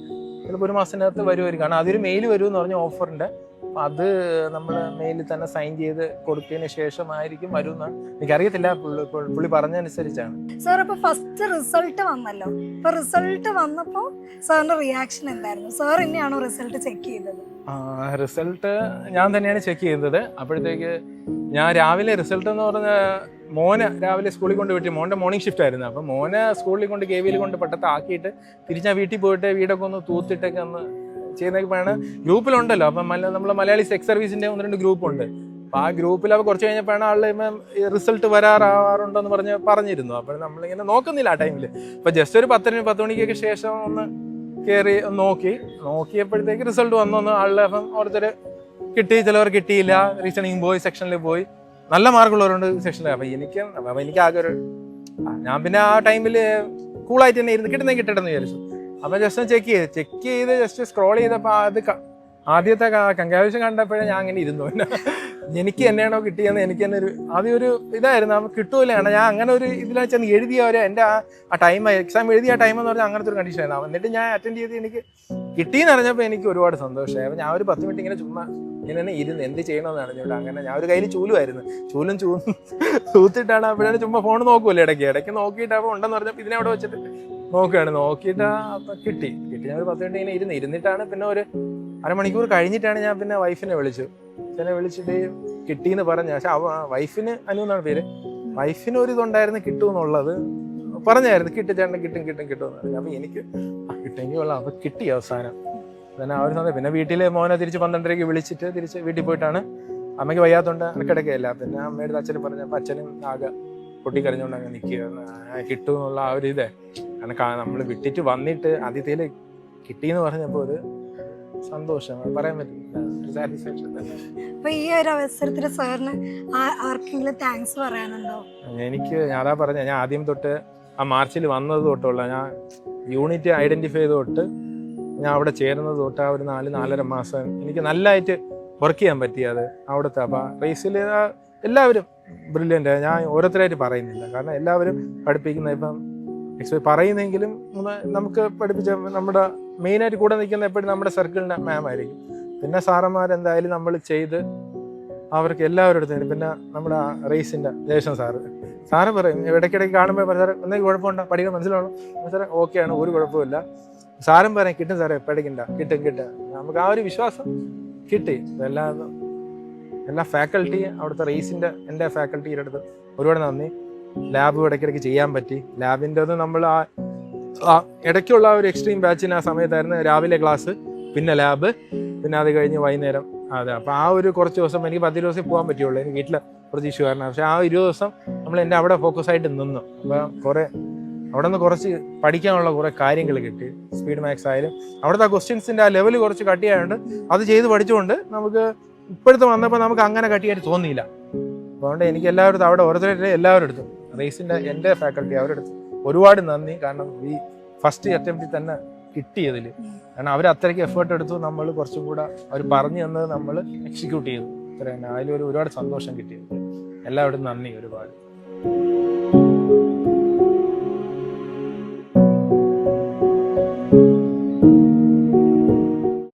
ചിലപ്പോൾ ഒരു മാസത്തിനകത്ത് വരുമായിരിക്കും കാരണം അതൊരു മെയിൽ വരും എന്ന് പറഞ്ഞ ഓഫറിന്റെ അപ്പം അത് നമ്മൾ മെയിലിൽ തന്നെ സൈൻ ചെയ്ത് കൊടുത്തതിന് ശേഷമായിരിക്കും വരുന്ന എനിക്കറിയത്തില്ല. പുള്ളി പറഞ്ഞതനുസരിച്ചാണ് സാർ അപ്പോൾ ഫസ്റ്റ് റിസൾട്ട് വന്നല്ലോ. അപ്പൊ റിസൾട്ട് വന്നപ്പോൾ സാറിന്റെ റിയാക്ഷൻ എന്തായിരുന്നു? സാർ തന്നെയാണോ റിസൾട്ട് ചെക്ക് ചെയ്തത്? റിസൾട്ട് ഞാൻ തന്നെയാണ് ചെക്ക് ചെയ്തത്. അപ്പോഴത്തേക്ക് ഞാൻ രാവിലെ റിസൾട്ട് എന്ന് പറഞ്ഞ മോനെ രാവിലെ സ്കൂളിൽ കൊണ്ട് വിട്ടി. മോന്റെ മോർണിംഗ് ഷിഫ്റ്റ് ആയിരുന്നു. അപ്പം മോനെ സ്കൂളിൽ കൊണ്ട് കെ വിയിൽ കൊണ്ട് പെട്ടെന്ന് ആക്കിയിട്ട് തിരിച്ച് വീട്ടിൽ പോയിട്ട് വീടൊക്കെ ഒന്ന് തൂത്തിട്ടൊക്കെ ഒന്ന് ചെയ്യുന്നതൊക്കെയാണ് ഗ്രൂപ്പിലുണ്ടല്ലോ. അപ്പം മല നമ്മൾ മലയാളി സെക്സ് സർവീസിന്റെ ഒന്ന് രണ്ട് ഗ്രൂപ്പ് ഉണ്ട് അപ്പം ആ ഗ്രൂപ്പിൽ അപ്പോൾ കുറച്ച് കഴിഞ്ഞപ്പോഴാണ് ആളുടെ റിസൾട്ട് വരാറാവാറുണ്ടോ എന്ന് പറഞ്ഞ് പറഞ്ഞിരുന്നു. അപ്പോൾ നമ്മളിങ്ങനെ നോക്കുന്നില്ല ആ ടൈമിൽ അപ്പം ജസ്റ്റ് ഒരു പത്തിന് പത്ത് മണിക്കൊക്കെ ശേഷം ഒന്ന് കയറി നോക്കി. നോക്കിയപ്പോഴത്തേക്ക് റിസൾട്ട് വന്നു ഒന്ന് ആളുടെ അപ്പം ഓരോരുത്തർ കിട്ടി. ചിലവർ കിട്ടിയില്ല. റീസണിങ് പോയി സെക്ഷനിൽ പോയി. നല്ല മാർക്കുള്ളവരുണ്ട് സെക്ഷനിൽ അപ്പം എനിക്ക് അപ്പം എനിക്ക് ആകെ ഒരു ഞാൻ പിന്നെ ആ ടൈമിൽ കൂളായിട്ട് തന്നെ ഇരുന്ന് കിട്ടുന്ന കിട്ടട്ടെന്ന് വിചാരിച്ചു. അപ്പം ജസ്റ്റ് ചെക്ക് ചെയ്ത്. ചെക്ക് ചെയ്ത് ജസ്റ്റ് സ്ക്രോൾ ചെയ്തപ്പോൾ അത് ആദ്യത്തെ കങ്കാവശ്യം കണ്ടപ്പോഴേ ഞാൻ അങ്ങനെ ഇരുന്നു. എനിക്ക് എന്നെയാണോ കിട്ടിയെന്ന് എനിക്ക് തന്നെ ഒരു ആദ്യം ഒരു ഇതായിരുന്നു. നമുക്ക് കിട്ടൂല ഞാൻ അങ്ങനെ ഒരു ഇതിലാണ് ചെന്ന് എഴുതിയ ഒരു എന്റെ ആ ആ ടൈം എക്സാം എഴുതിയ ടൈം എന്ന് പറഞ്ഞാൽ അങ്ങനത്തെ ഒരു കണ്ടീഷൻ ആയിരുന്നു. എന്നിട്ട് ഞാൻ അറ്റൻഡ് ചെയ്ത് എനിക്ക് കിട്ടിയെന്ന് അറിഞ്ഞപ്പോൾ എനിക്ക് ഒരുപാട് സന്തോഷമായി. അപ്പം ഞാൻ ഒരു പത്ത് മിനിറ്റ് ഇങ്ങനെ ചുമ്മാ ഇങ്ങനെ തന്നെ ഇരുന്ന് എന്ത് ചെയ്യണമെന്ന് അറിഞ്ഞൂടെ അങ്ങനെ ഞാൻ ഒരു കയ്യിൽ ചൂലുമായിരുന്നു. ചൂലും ചൂ ചൂത്തിട്ടാണ് അപ്പോഴാണ് ചുമ്മാ ഫോൺ നോക്കുമല്ലോ ഇടയ്ക്ക്. ഇടയ്ക്ക് നോക്കിയിട്ട് അപ്പോൾ ഉണ്ടെന്ന് പറഞ്ഞപ്പോൾ ഇതിനെ അവിടെ വെച്ചിട്ട് നോക്കുകയാണ്. നോക്കിയിട്ട് അപ്പം കിട്ടി. കിട്ടി. ഞാൻ ഒരു പത്ത് മിനിറ്റ് ഇങ്ങനെ ഇരുന്ന്. ഇരുന്നിട്ടാണ് പിന്നെ ഒരു അരമണിക്കൂർ കഴിഞ്ഞിട്ടാണ് ഞാൻ പിന്നെ വൈഫിനെ വിളിച്ചു അച്ഛനെ വിളിച്ചിട്ട് കിട്ടിയെന്ന് പറഞ്ഞ. പക്ഷെ അവ വൈഫിന് അനു എന്നാണ് പേര്. വൈഫിന് ഒരു ഇതുണ്ടായിരുന്നു കിട്ടുമെന്നുള്ളത് പറഞ്ഞായിരുന്നു. കിട്ടി ചേട്ടൻ കിട്ടും കിട്ടും കിട്ടും എന്ന് പറഞ്ഞു. അപ്പം എനിക്ക് കിട്ടുമെങ്കിൽ കൊള്ളാം. അപ്പം കിട്ടി അവസാനം. പിന്നെ ആ ഒരു സമയം പിന്നെ വീട്ടിൽ മോനെ തിരിച്ച് പന്ത്രണ്ടരയ്ക്ക് വിളിച്ചിട്ട് തിരിച്ച് വീട്ടിൽ പോയിട്ടാണ്. അമ്മയ്ക്ക് വയ്യാത്തോണ്ട് ഇടയ്ക്കിടയ്ക്കില്ല പിന്നെ അമ്മയുടെ അച്ഛനും പറഞ്ഞപ്പോൾ അച്ഛനും ആകെ പൊട്ടിക്കരഞ്ഞുകൊണ്ട് അങ്ങ് നിൽക്കുക കിട്ടും എന്നുള്ള ആ ഒരു ഇതേ. കാരണം നമ്മൾ വിട്ടിട്ട് വന്നിട്ട് അതിഥിയിൽ കിട്ടി എന്ന് പറഞ്ഞപ്പോൾ ഒരു സന്തോഷം. പറയാൻ പറ്റില്ല. ഈ ഒരു അവസരത്തിൽ സാറിന് ആർക്കെങ്കിലും താങ്ക്സ് പറയാനുണ്ടോ? എനിക്ക് ഞാനാ പറഞ്ഞ ഞാൻ ആദ്യം തൊട്ട് ആ മാർച്ചിൽ വന്നത് തൊട്ടുള്ള ഞാൻ യൂണിറ്റ് ഐഡന്റിഫൈ ചെയ്ത് തൊട്ട് ഞാൻ അവിടെ ചേരുന്നത് തൊട്ട് ആ ഒരു നാല് നാലര മാസം എനിക്ക് നല്ലതായിട്ട് വർക്ക് ചെയ്യാൻ പറ്റിയത് അവിടുത്തെ അപ്പം റേസിൽ എല്ലാവരും ബ്രില്യന്റ് ഞാൻ ഓരോരുത്തരായിട്ട് പറയുന്നില്ല. കാരണം എല്ലാവരും പഠിപ്പിക്കുന്ന ഇപ്പം എക്സ്പെ പറയുന്നെങ്കിലും നമുക്ക് പഠിപ്പിച്ച നമ്മുടെ മെയിനായിട്ട് കൂടെ നിൽക്കുന്ന എപ്പോഴും നമ്മുടെ സർക്കിളിന്റെ മാം ആയിരിക്കും. പിന്നെ സാറന്മാരെന്തായാലും നമ്മൾ ചെയ്ത് അവർക്ക് എല്ലാവരും അടുത്ത് പിന്നെ നമ്മുടെ റേസിന്റെ ജേഷൻ സാറ് സാറ് പറയും ഇടയ്ക്കിടയ്ക്ക് കാണുമ്പോൾ സാറ് എന്തെങ്കിലും കുഴപ്പമുണ്ടോ? പഠിക്കാൻ മനസ്സിലാവണം? സാറേ ഓക്കെയാണ് ഒരു കുഴപ്പമില്ല സാറും പറയാൻ കിട്ടും സാറേ പേടിക്കണ്ട കിട്ടും? കിട്ടും നമുക്ക് ആ ഒരു വിശ്വാസം കിട്ടി. എല്ലാ എല്ലാ ഫാക്കൽറ്റി അവിടുത്തെ റേസിന്റെ എന്റെ ഫാക്കൽറ്റിയുടെ അടുത്ത് ഒരുപാട് നന്ദി. ലാബ് ഇടയ്ക്കിടയ്ക്ക് ചെയ്യാൻ പറ്റി. ലാബിന്റെ അത് നമ്മൾ ആ ഇടയ്ക്കുള്ള ഒരു എക്സ്ട്രീം ബാച്ചിന് ആ സമയത്തായിരുന്നു രാവിലെ ക്ലാസ് പിന്നെ ലാബ് പിന്നെ അത് കഴിഞ്ഞ് വൈകുന്നേരം. അതെ അപ്പോൾ ആ ഒരു കുറച്ച് ദിവസം എനിക്ക് പത്ത് ദിവസം പോകാൻ പറ്റുള്ളൂ. എനിക്ക് വീട്ടിൽ കുറച്ച് ഇഷ്യൂ കാരണം. പക്ഷേ ആ ഇരുപത് ദിവസം നമ്മൾ എന്റെ അവിടെ ഫോക്കസ് ആയിട്ട് നിന്നു. അപ്പോൾ കുറേ അവിടെ നിന്ന് കുറച്ച് പഠിക്കാനുള്ള കുറേ കാര്യങ്ങൾ കിട്ടി. സ്പീഡ് മാക്സ് ആയാലും. അവിടുത്തെ ആ ക്വസ്റ്റ്യൻസിന്റെ ആ ലെവൽ കുറച്ച് കട്ടിയായതുകൊണ്ട് അത് ചെയ്ത് പഠിച്ചുകൊണ്ട് നമുക്ക് ഇപ്പോഴത്തെ വന്നപ്പോൾ നമുക്ക് അങ്ങനെ കട്ടിയായിട്ട് തോന്നിയില്ല. അതുകൊണ്ട് എനിക്ക് എല്ലാവരും അവിടെ ഓരോരുത്തരും എല്ലാവരും എടുത്തു റേസിന്റെ എന്റെ ഫാക്കൾട്ടി അവരുടെ അടുത്ത് ഒരുപാട് നന്ദി. കാരണം ഈ ഫസ്റ്റ് അറ്റംപ്റ്റിൽ തന്നെ കിട്ടിയതിൽ കാരണം അവർ അത്രയ്ക്ക് എഫേർട്ട് എടുത്തു നമ്മൾ കുറച്ചും കൂടെ അവർ പറഞ്ഞു തന്നത് നമ്മൾ എക്സിക്യൂട്ട് ചെയ്തു. ഇത്ര തന്നെ. അതിലൊരു ഒരുപാട് സന്തോഷം കിട്ടിയത് എല്ലാവരും നന്ദി ഒരുപാട്.